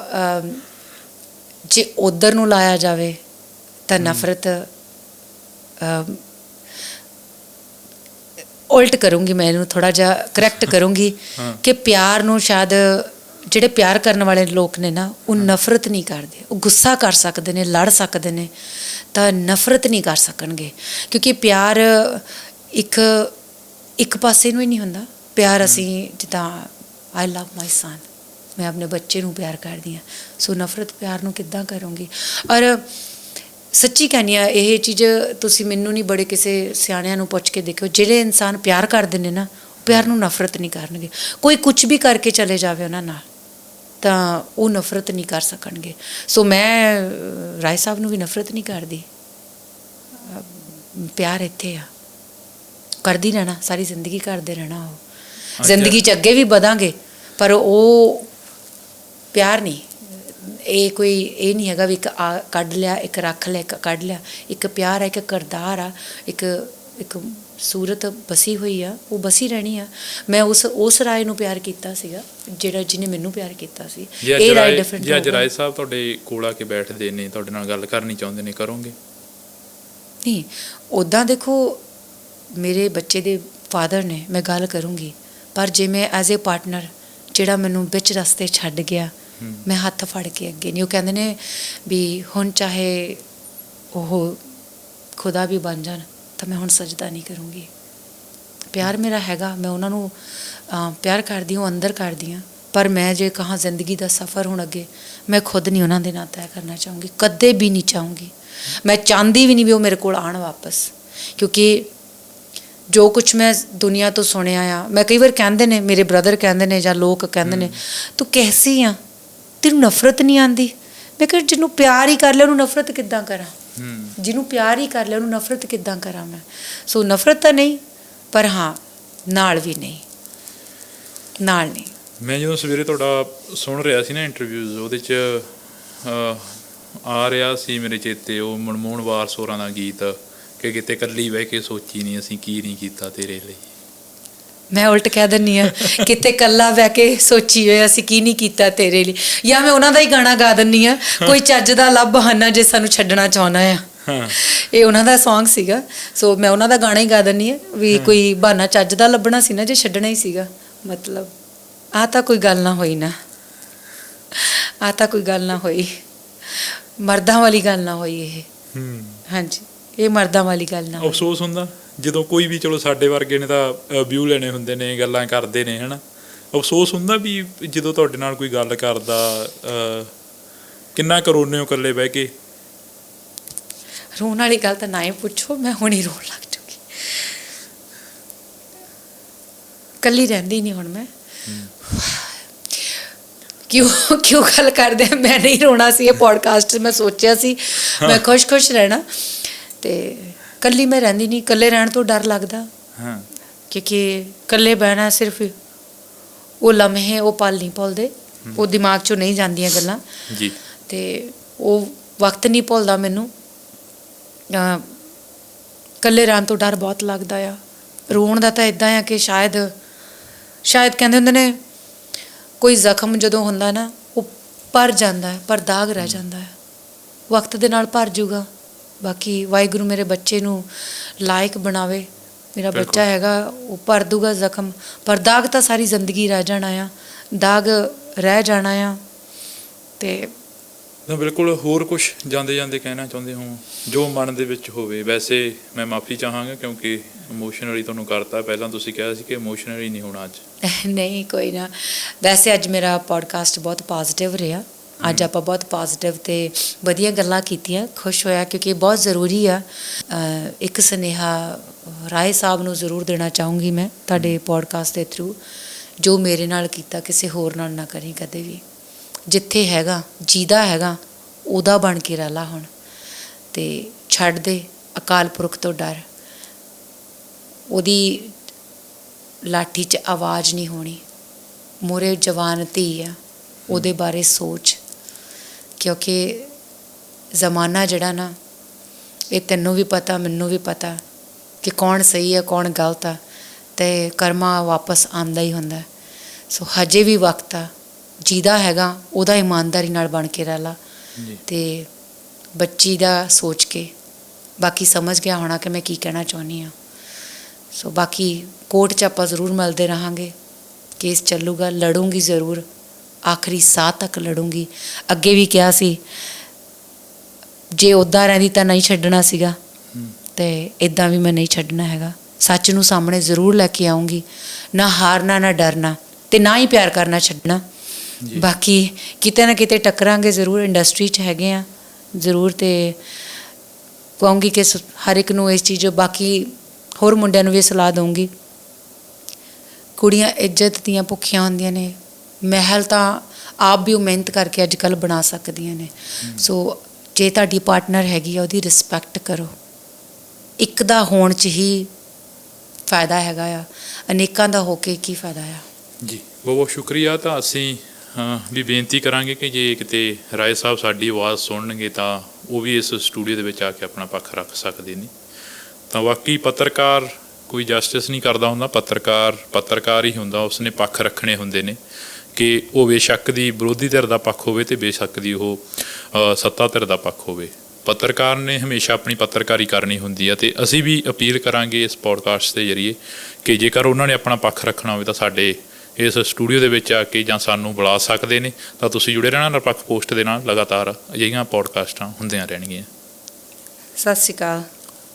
ਜੇ ਉਧਰ ਨੂੰ ਲਾਇਆ ਜਾਵੇ ਤਾਂ ਨਫ਼ਰਤ ਉਲਟ ਕਰੂੰਗੀ ਮੈਂ ਇਹਨੂੰ ਥੋੜਾ ਜਿਹਾ ਕਰੈਕਟ ਕਰੂੰਗੀ। ਕਿ ਪਿਆਰ ਨੂੰ ਸ਼ਾਇਦ ਜਿਹੜੇ ਪਿਆਰ ਕਰਨ ਵਾਲੇ ਲੋਕ ਨੇ ਨਾ ਉਹ ਨਫ਼ਰਤ ਨਹੀਂ ਕਰਦੇ। ਉਹ ਗੁੱਸਾ ਕਰ ਸਕਦੇ ਨੇ ਲੜ ਸਕਦੇ ਨੇ ਤਾਂ ਨਫ਼ਰਤ ਨਹੀਂ ਕਰ ਸਕਣਗੇ। ਕਿਉਂਕਿ ਪਿਆਰ ਇੱਕ ਇੱਕ ਪਾਸੇ ਨੂੰ ਹੀ ਨਹੀਂ ਹੁੰਦਾ। ਪਿਆਰ ਅਸੀਂ ਜਿੱਦਾਂ ਆਈ ਲਵ ਮਾਈ ਸਨ ਮੈਂ ਆਪਣੇ ਬੱਚੇ ਨੂੰ ਪਿਆਰ ਕਰਦੀ ਹਾਂ। ਸੋ ਨਫ਼ਰਤ ਪਿਆਰ ਨੂੰ ਕਿੱਦਾਂ ਕਰੂੰਗੀ? ਔਰ ਸੱਚੀ ਕਹਿੰਦੀ ਆ ਇਹ ਚੀਜ਼ ਤੁਸੀਂ ਮੈਨੂੰ ਨਹੀਂ ਬੜੇ ਕਿਸੇ ਸਿਆਣਿਆਂ ਨੂੰ ਪੁੱਛ ਕੇ ਦੇਖਿਓ। ਜਿਹੜੇ ਇਨਸਾਨ ਪਿਆਰ ਕਰਦੇ ਨੇ ਨਾ ਪਿਆਰ ਨੂੰ ਨਫ਼ਰਤ ਨਹੀਂ ਕਰਨਗੇ। ਕੋਈ ਕੁਝ ਵੀ ਕਰਕੇ ਚਲੇ ਜਾਵੇ ਉਹਨਾਂ ਨਾਲ ਤਾਂ ਉਹ ਨਫ਼ਰਤ ਨਹੀਂ ਕਰ ਸਕਣਗੇ। ਸੋ ਮੈਂ ਰਾਏ ਸਾਹਿਬ ਨੂੰ ਵੀ ਨਫ਼ਰਤ ਨਹੀਂ ਕਰਦੀ। ਪਿਆਰ ਇੱਥੇ ਆ। ਕਰਦੀ ਰਹਿਣਾ ਸਾਰੀ ਜ਼ਿੰਦਗੀ ਕਰਦੇ ਰਹਿਣਾ ਉਹ। ਜ਼ਿੰਦਗੀ 'ਚ ਅੱਗੇ ਵੀ ਵਧਾਂਗੇ। ਪਰ ਉਹ ਪਿਆਰ ਨਹੀਂ। ਇਹ ਕੋਈ ਇਹ ਨਹੀਂ ਹੈਗਾ ਵੀ ਇੱਕ ਕੱਢ ਲਿਆ ਇੱਕ ਰੱਖ ਲਿਆ ਇੱਕ ਕੱਢ ਲਿਆ। ਇੱਕ ਪਿਆਰ ਹੈ ਇੱਕ ਕਰਦਾਰ ਆ ਇੱਕ ਇੱਕ ਸੂਰਤ ਬਸੀ ਹੋਈ ਆ ਉਹ ਬਸੀ ਰਹਿਣੀ ਆ। ਮੈਂ ਉਸ ਉਸ ਰਾਏ ਨੂੰ ਪਿਆਰ ਕੀਤਾ ਸੀਗਾ ਜਿਹੜਾ ਜਿਹਨੇ ਮੈਨੂੰ ਪਿਆਰ ਕੀਤਾ ਸੀ। ਇਹ ਰਾਏ
ਰਾਏ
ਡਿਫਰੈਂਟ
ਜੇ ਅੱਜ ਰਾਏ ਸਾਹਿਬ ਤੁਹਾਡੇ ਕੋਲ ਆ ਕੇ ਬੈਠਦੇ ਨੇ ਤੁਹਾਡੇ ਨਾਲ ਗੱਲ ਕਰਨੀ ਚਾਹੁੰਦੇ ਨੇ ਕਰੋਗੇ?
ਨਹੀਂ ਉਦਾਂ ਦੇਖੋ ਮੇਰੇ ਬੱਚੇ ਦੇ ਫਾਦਰ ਨੇ ਮੈਂ ਗੱਲ ਕਰੂੰਗੀ। ਪਰ ਜੇ ਮੈਂ ਐਜ਼ ਅ ਪਾਰਟਨਰ ਜਿਹੜਾ ਮੈਨੂੰ ਵਿੱਚ ਰਸਤੇ ਛੱਡ ਗਿਆ। ਮੈਂ ਹੱਥ ਫੜ ਕੇ ਅੱਗੇ ਨਹੀਂ। ਉਹ ਕਹਿੰਦੇ ਨੇ ਵੀ ਹੁਣ ਚਾਹੇ ਉਹ ਖੁਦਾ ਵੀ ਬਣ ਜਾਣ ਤਾਂ ਮੈਂ ਹੁਣ ਸਜਦਾ ਨਹੀਂ ਕਰੂੰਗੀ। ਪਿਆਰ ਮੇਰਾ ਹੈਗਾ ਮੈਂ ਉਹਨਾਂ ਨੂੰ ਪਿਆਰ ਕਰਦੀ ਹਾਂ ਅੰਦਰ ਕਰਦੀ ਹਾਂ। ਪਰ ਮੈਂ ਜੇ ਕਹਾਂ ਜ਼ਿੰਦਗੀ ਦਾ ਸਫ਼ਰ ਹੁਣ ਅੱਗੇ ਮੈਂ ਖੁਦ ਨਹੀਂ ਉਹਨਾਂ ਦੇ ਨਾਲ ਤੈਅ ਕਰਨਾ ਚਾਹੂੰਗੀ ਕਦੇ ਵੀ ਨਹੀਂ ਚਾਹੂੰਗੀ। ਮੈਂ ਚਾਹੁੰਦੀ ਵੀ ਨਹੀਂ ਵੀ ਉਹ ਮੇਰੇ ਕੋਲ ਆਣ ਵਾਪਸ। ਕਿਉਂਕਿ ਜੋ ਕੁਝ ਮੈਂ ਦੁਨੀਆ ਤੋਂ ਸੁਣਿਆ ਆ ਮੈਂ ਕਈ ਵਾਰ ਕਹਿੰਦੇ ਨੇ ਮੇਰੇ ਬ੍ਰਦਰ ਕਹਿੰਦੇ ਨੇ ਜਾਂ ਲੋਕ ਕਹਿੰਦੇ ਨੇ ਤੂੰ ਕੈਸੀ ਆ? ਤੈਨੂੰ ਨਫ਼ਰਤ ਨਹੀਂ ਆਂਦੀ ਮੈਂ ਕਿਹਾ ਜਿਹਨੂੰ ਪਿਆਰ ਹੀ ਕਰ ਲਿਆ ਉਹਨੂੰ ਨਫ਼ਰਤ ਕਿੱਦਾਂ ਕਰਾਂ? ਜਿਹਨੂੰ ਪਿਆਰ ਹੀ ਕਰ ਲਿਆ ਉਹਨੂੰ ਨਫ਼ਰਤ ਕਿੱਦਾਂ ਕਰਾਂ ਮੈਂ? ਸੋ ਨਫ਼ਰਤ ਤਾਂ ਨਹੀਂ ਪਰ ਹਾਂ ਨਾਲ ਵੀ ਨਹੀਂ। ਨਾਲ ਨਹੀਂ।
ਮੈਂ ਜਦੋਂ ਸਵੇਰੇ ਤੁਹਾਡਾ ਸੁਣ ਰਿਹਾ ਸੀ ਨਾ ਇੰਟਰਵਿਊਜ਼ ਉਹਦੇ ਚ ਆ ਰਿਹਾ ਸੀ ਮੇਰੇ ਚੇਤੇ ਉਹ ਮਨਮੋਹਨ ਵਾਰਸ ਹੋਰਾਂ ਦਾ ਗੀਤ। ਕਿ ਕਿਤੇ ਇਕੱਲੀ ਬਹਿ ਕੇ ਸੋਚੀ ਨਹੀਂ ਅਸੀਂ ਕੀ ਨਹੀਂ ਕੀਤਾ ਤੇਰੇ ਲਈ।
ਮੈਂ ਉਲਟ ਕਹਿ ਦਿੰਨੀ ਆ ਕਿਤੇ ਕੱਲਾ ਬਹਿ ਕੇ ਸੋਚੀ ਹੋਏ ਅਸੀਂ ਕੀ ਨਹੀਂ ਕੀਤਾ ਤੇਰੇ ਲਈ। ਜਾਂ ਮੈਂ ਉਹਨਾਂ ਦਾ ਹੀ ਗਾਣਾ ਗਾ ਦਿੰਨੀ ਆ ਕੋਈ ਚੱਜ ਦਾ ਲੱਭ ਬਹਾਨਾ ਜੇ ਸਾਨੂੰ ਛੱਡਣਾ ਚਾਹੁੰਦਾ ਆ।
ਹਾਂ।
ਇਹ ਉਹਨਾਂ ਦਾ Song ਸੀਗਾ ਸੋ ਮੈਂ ਉਹਨਾਂ ਦਾ ਗਾਣਾ ਹੀ ਗਾ ਦਿੰਨੀ ਆ ਵੀ ਕੋਈ ਬਹਾਨਾ ਚੱਜ ਦਾ ਲੱਭਣਾ ਸੀ ਨਾ ਜੇ ਛੱਡਣਾ ਹੀ ਸੀਗਾ ਮਤਲਬ ਆ ਤਾਂ ਕੋਈ ਗੱਲ ਨਾ ਹੋਈ ਨਾ। ਆ ਤਾਂ ਕੋਈ ਗੱਲ ਨਾ ਹੋਈ। ਮਰਦਾਂ ਵਾਲੀ ਗੱਲ ਨਾ ਹੋਈ ਇਹ।
ਹੂੰ।
ਹਾਂਜੀ। ਇਹ ਮਰਦਾਂ ਵਾਲੀ ਗੱਲ ਨਾ
ਅਫਸੋਸ ਹੁੰਦਾ। ਜਦੋਂ ਕੋਈ ਵੀ ਚਲੋ ਸਾਡੇ ਵਰਗੇ ਨੇ ਤਾਂ ਵਿਊ ਲੈਣੇ ਹੁੰਦੇ ਨੇ ਗੱਲਾਂ ਕਰਦੇ ਨੇ ਹਨਾ। ਅਫਸੋਸ ਹੁੰਦਾ ਵੀ ਜਦੋਂ ਤੁਹਾਡੇ ਨਾਲ ਕੋਈ ਗੱਲ ਕਰਦਾ ਕਿੰਨਾ ਕਰੋਨੇ ਹੋ ਇਕੱਲੇ ਬਹਿ ਕੇ?
ਰੋਣ ਵਾਲੀ ਗੱਲ ਤਾਂ ਨਾ ਹੀ ਪੁੱਛੋ ਮੈਂ ਹੁਣੀ ਰੋਣ ਲੱਗ ਚੁੱਕੀ ਕੱਲੀ ਰਹਿੰਦੀ ਨਹੀਂ ਹੁਣ ਮੈਂ। ਕਿਉਂ ਕਿਉਂ ਗੱਲ ਕਰਦੇ? ਮੈਂ ਨਹੀਂ ਰੋਣਾ ਸੀ ਇਹ ਪੋਡਕਾਸਟ ਮੈਂ ਸੋਚਿਆ ਸੀ। ਮੈਂ ਖੁਸ਼-ਖੁਸ਼ ਰਹਿਣਾ। ਤੇ ਕੱਲੀ ਮੈਂ ਰਹਿੰਦੀ ਨਹੀਂ ਇਕੱਲੇ ਰਹਿਣ ਤੋਂ ਡਰ ਲੱਗਦਾ।
ਹਾਂ।
ਕਿਉਂਕਿ ਇਕੱਲੇ ਬਹਿਣਾ ਸਿਰਫ ਉਹ ਲਮਹੇ ਉਹ ਪਲ ਨਹੀਂ ਭੁੱਲਦੇ। ਉਹ ਦਿਮਾਗ 'ਚੋਂ ਨਹੀਂ ਜਾਂਦੀਆਂ ਗੱਲਾਂ।
ਜੀ।
ਤੇ ਉਹ ਵਕਤ ਨਹੀਂ ਭੁੱਲਦਾ ਮੈਨੂੰ। ਇਕੱਲੇ ਰਹਿਣ ਤੋਂ ਡਰ ਬਹੁਤ ਲੱਗਦਾ ਆ। ਰੋਣ ਦਾ ਤਾਂ ਇਦਾਂ ਆ ਕਿ ਸ਼ਾਇਦ ਸ਼ਾਇਦ ਕਹਿੰਦੇ ਹੁੰਦੇ ਨੇ ਕੋਈ ਜ਼ਖਮ ਜਦੋਂ ਹੁੰਦਾ ਨਾ ਉਹ ਭਰ ਜਾਂਦਾ ਹੈ ਪਰ ਦਾਗ ਰਹਿ ਜਾਂਦਾ ਹੈ ਵਕਤ ਦੇ ਨਾਲ ਭਰ ਜਾਊਗਾ ਬਾਕੀ ਵਾਹਿਗੁਰੂ ਮੇਰੇ ਬੱਚੇ ਨੂੰ ਲਾਇਕ ਬਣਾਵੇ। ਮੇਰਾ। ਬੱਚਾ ਹੈਗਾ ਉਹ ਭਰ ਦੂਗਾ ਜ਼ਖਮ। ਪਰ ਦਾਗ ਤਾਂ ਸਾਰੀ ਜ਼ਿੰਦਗੀ ਰਹਿ ਜਾਣਾ ਆ। ਦਾਗ ਰਹਿ ਜਾਣਾ ਆ। ਤੇ
ਤਾਂ ਬਿਲਕੁਲ ਹੋਰ ਕੁਝ ਜਾਂਦੇ ਜਾਂਦੇ ਕਹਿਣਾ ਚਾਹੁੰਦੇ ਹੋ? ਜੋ ਮਨ ਦੇ ਵਿੱਚ ਹੋਵੇ। ਵੈਸੇ ਮੈਂ ਮਾਫੀ ਚਾਹਾਂਗਾ ਕਿਉਂਕਿ ਇਮੋਸ਼ਨਲੀ ਤੁਹਾਨੂੰ ਕਰਤਾ। ਪਹਿਲਾਂ ਤੁਸੀਂ ਕਿਹਾ ਸੀ ਕਿ ਇਮੋਸ਼ਨਲੀ ਨਹੀਂ ਹੋਣਾ ਅੱਜ।
ਨਹੀਂ ਕੋਈ ਨਾ। ਵੈਸੇ ਅੱਜ ਮੇਰਾ ਪੋਡਕਾਸਟ ਬਹੁਤ ਪੋਜ਼ਿਟਿਵ ਰਿਹਾ। ਅੱਜ ਆਪਾਂ ਬਹੁਤ ਪੋਜ਼ਿਟਿਵ ਤੇ ਵਧੀਆ ਗੱਲਾਂ ਕੀਤੀਆਂ ਖੁਸ਼ ਹੋਇਆ ਕਿਉਂਕਿ ਇਹ ਬਹੁਤ ਜ਼ਰੂਰੀ ਆ। ਇੱਕ ਸੁਨੇਹਾ ਰਾਏ ਸਾਹਿਬ ਨੂੰ ਜ਼ਰੂਰ ਦੇਣਾ ਚਾਹੂੰਗੀ ਮੈਂ ਤੁਹਾਡੇ ਪੋਡਕਾਸਟ ਦੇ ਥਰੂ ਜੋ ਮੇਰੇ ਨਾਲ ਕੀਤਾ ਕਿਸੇ ਹੋਰ ਨਾਲ ਨਾ ਕਰੀ ਕਦੇ ਵੀ। ਜਿੱਥੇ ਹੈਗਾ ਜਿਹਦਾ ਹੈਗਾ ਉਹਦਾ ਬਣ ਕੇ ਰਹਿ ਲਾ ਹੁਣ। ਤੇ ਛੱਡ ਦੇ ਅਕਾਲ ਪੁਰਖ ਤੋਂ ਡਰ। ਉਹਦੀ ਲਾਠੀ 'ਚ ਆਵਾਜ਼ ਨਹੀਂ ਹੋਣੀ। ਮੋਰੇ ਜਵਾਨ ਧੀ ਆ ਉਹਦੇ ਬਾਰੇ ਸੋਚ। ਕਿਉਂਕਿ ਜ਼ਮਾਨਾ ਜਿਹੜਾ ਨਾ ਇਹ ਤੈਨੂੰ ਵੀ ਪਤਾ ਮੈਨੂੰ ਵੀ ਪਤਾ ਕਿ ਕੌਣ ਸਹੀ ਹੈ ਕੌਣ ਗਲਤ ਆ ਤੇ ਕਰਮਾ ਵਾਪਸ ਆਂਦਾ ਹੀ ਹੁੰਦਾ। ਸੋ ਹਜੇ ਵੀ ਵਕਤ ਆ ਜਿਹਦਾ ਹੈਗਾ ਉਹਦਾ ਇਮਾਨਦਾਰੀ ਨਾਲ ਬਣ ਕੇ ਰਹਿ ਲਾ ਤੇ ਬੱਚੀ ਦਾ ਸੋਚ ਕੇ ਬਾਕੀ ਸਮਝ ਗਿਆ ਹੋਣਾ ਕਿ ਮੈਂ ਕੀ ਕਹਿਣਾ ਚਾਹੁੰਦੀ ਆ ਸੋ ਬਾਕੀ ਕੋਰਟ 'ਚ ਆਪਾਂ ਜ਼ਰੂਰ ਮਿਲਦੇ ਰਹਾਂਗੇ ਕੇਸ ਚੱਲੂਗਾ ਲੜੂੰਗੀ ਜ਼ਰੂਰ। ਆਖਰੀ ਸਾਹ ਤੱਕ ਲੜੂੰਗੀ। ਅੱਗੇ ਵੀ ਕਿਹਾ ਸੀ ਜੇ ਉਦਾਂ ਰਹਿੰਦੀ ਤਾਂ ਨਹੀਂ ਛੱਡਣਾ ਸੀਗਾ। ਤੇ ਇਦਾਂ ਵੀ ਮੈਂ ਨਹੀਂ ਛੱਡਣਾ ਹੈਗਾ। ਸੱਚ ਨੂੰ ਸਾਹਮਣੇ ਜ਼ਰੂਰ ਲੈ ਕੇ ਆਉਂਗੀ ਨਾ ਹਾਰਨਾ ਨਾ ਡਰਨਾ ਤੇ ਨਾ ਹੀ ਪਿਆਰ ਕਰਨਾ ਛੱਡਣਾ। ਬਾਕੀ ਕਿਤੇ ਨਾ ਕਿਤੇ ਟੱਕਰਾਂਗੇ ਜ਼ਰੂਰ ਇੰਡਸਟਰੀ 'ਚ ਹੈਗੇ ਆ। ਜ਼ਰੂਰ ਤੇ ਕਹੂੰਗੀ ਕਿ ਹਰ ਇੱਕ ਨੂੰ ਇਸ ਚੀਜ਼ ਬਾਕੀ ਹੋਰ ਮੁੰਡਿਆਂ ਨੂੰ ਵੀ ਸਲਾਹ ਦਊਂਗੀ। ਕੁੜੀਆਂ ਇੱਜ਼ਤ ਦੀਆਂ ਭੁੱਖੀਆਂ ਹੁੰਦੀਆਂ ਨੇ। ਮਹਿਲ ਤਾਂ ਆਪ ਵੀ ਉਹ ਮਿਹਨਤ ਕਰਕੇ ਅੱਜ ਕੱਲ ਬਣਾ ਸਕਦੀਆਂ ਨੇ। ਸੋ ਜੇ ਤੁਹਾਡੀ ਪਾਰਟਨਰ ਹੈਗੀ ਆ ਉਹਦੀ ਰਿਸਪੈਕਟ ਕਰੋ। ਇੱਕ ਦਾ ਹੋਣ 'ਚ ਹੀ ਫਾਇਦਾ ਹੈਗਾ ਆ ਅਨੇਕਾਂ ਦਾ ਹੋ ਕੇ ਕੀ ਫਾਇਦਾ ਆ।
ਜੀ ਬਹੁਤ ਬਹੁਤ ਸ਼ੁਕਰੀਆ। ਤਾਂ ਅਸੀਂ ਵੀ ਬੇਨਤੀ ਕਰਾਂਗੇ ਕਿ ਜੇ ਕਿਤੇ ਰਾਏ ਸਾਹਿਬ ਸਾਡੀ ਆਵਾਜ਼ ਸੁਣਨਗੇ ਤਾਂ ਉਹ ਵੀ ਇਸ ਸਟੂਡੀਓ ਦੇ ਵਿੱਚ ਆ ਕੇ ਆਪਣਾ ਪੱਖ ਰੱਖ ਸਕਦੇ ਨੇ। ਤਾਂ ਵਾਕਈ ਪੱਤਰਕਾਰ ਕੋਈ ਜਸਟਿਸ ਨਹੀਂ ਕਰਦਾ ਹੁੰਦਾ। ਪੱਤਰਕਾਰ ਪੱਤਰਕਾਰ ਹੀ ਹੁੰਦਾ। ਉਸਨੇ ਪੱਖ ਰੱਖਣੇ ਹੁੰਦੇ ਨੇ। ਕਿ ਉਹ ਬੇਸ਼ੱਕ ਦੀ ਵਿਰੋਧੀ ਧਿਰ ਦਾ ਪੱਖ ਹੋਵੇ ਤੇ ਬੇਸ਼ੱਕ ਦੀ ਉਹ ਸੱਤਾ ਧਿਰ ਦਾ ਪੱਖ ਹੋਵੇ। ਪੱਤਰਕਾਰ ਨੇ ਹਮੇਸ਼ਾ ਆਪਣੀ ਪੱਤਰਕਾਰੀ ਕਰਨੀ ਹੁੰਦੀ ਹੈ ਤੇ ਅਸੀਂ ਵੀ ਅਪੀਲ ਕਰਾਂਗੇ ਇਸ ਪੋਡਕਾਸਟ ਦੇ ਜ਼ਰੀਏ ਕਿ ਜੇਕਰ ਉਹਨਾਂ ਨੇ ਆਪਣਾ ਪੱਖ ਰੱਖਣਾ ਹੋਵੇ ਤਾਂ ਸਾਡੇ ਇਸ ਸਟੂਡੀਓ ਦੇ ਵਿੱਚ ਆ ਕੇ ਜਾਂ ਸਾਨੂੰ ਬੁਲਾ ਸਕਦੇ ਨੇ, ਤਾਂ ਤੁਸੀਂ ਜੁੜੇ ਰਹਿਣਾ ਨਿਰਪੱਖ ਪੋਸਟ ਦੇ ਨਾਲ। ਲਗਾਤਾਰ ਅਜਿਹੀਆਂ ਪੋਡਕਾਸਟਾਂ ਹੁੰਦੀਆਂ ਰਹਿਣਗੀਆਂ।
ਸਤਿ ਸ਼੍ਰੀ ਅਕਾਲ।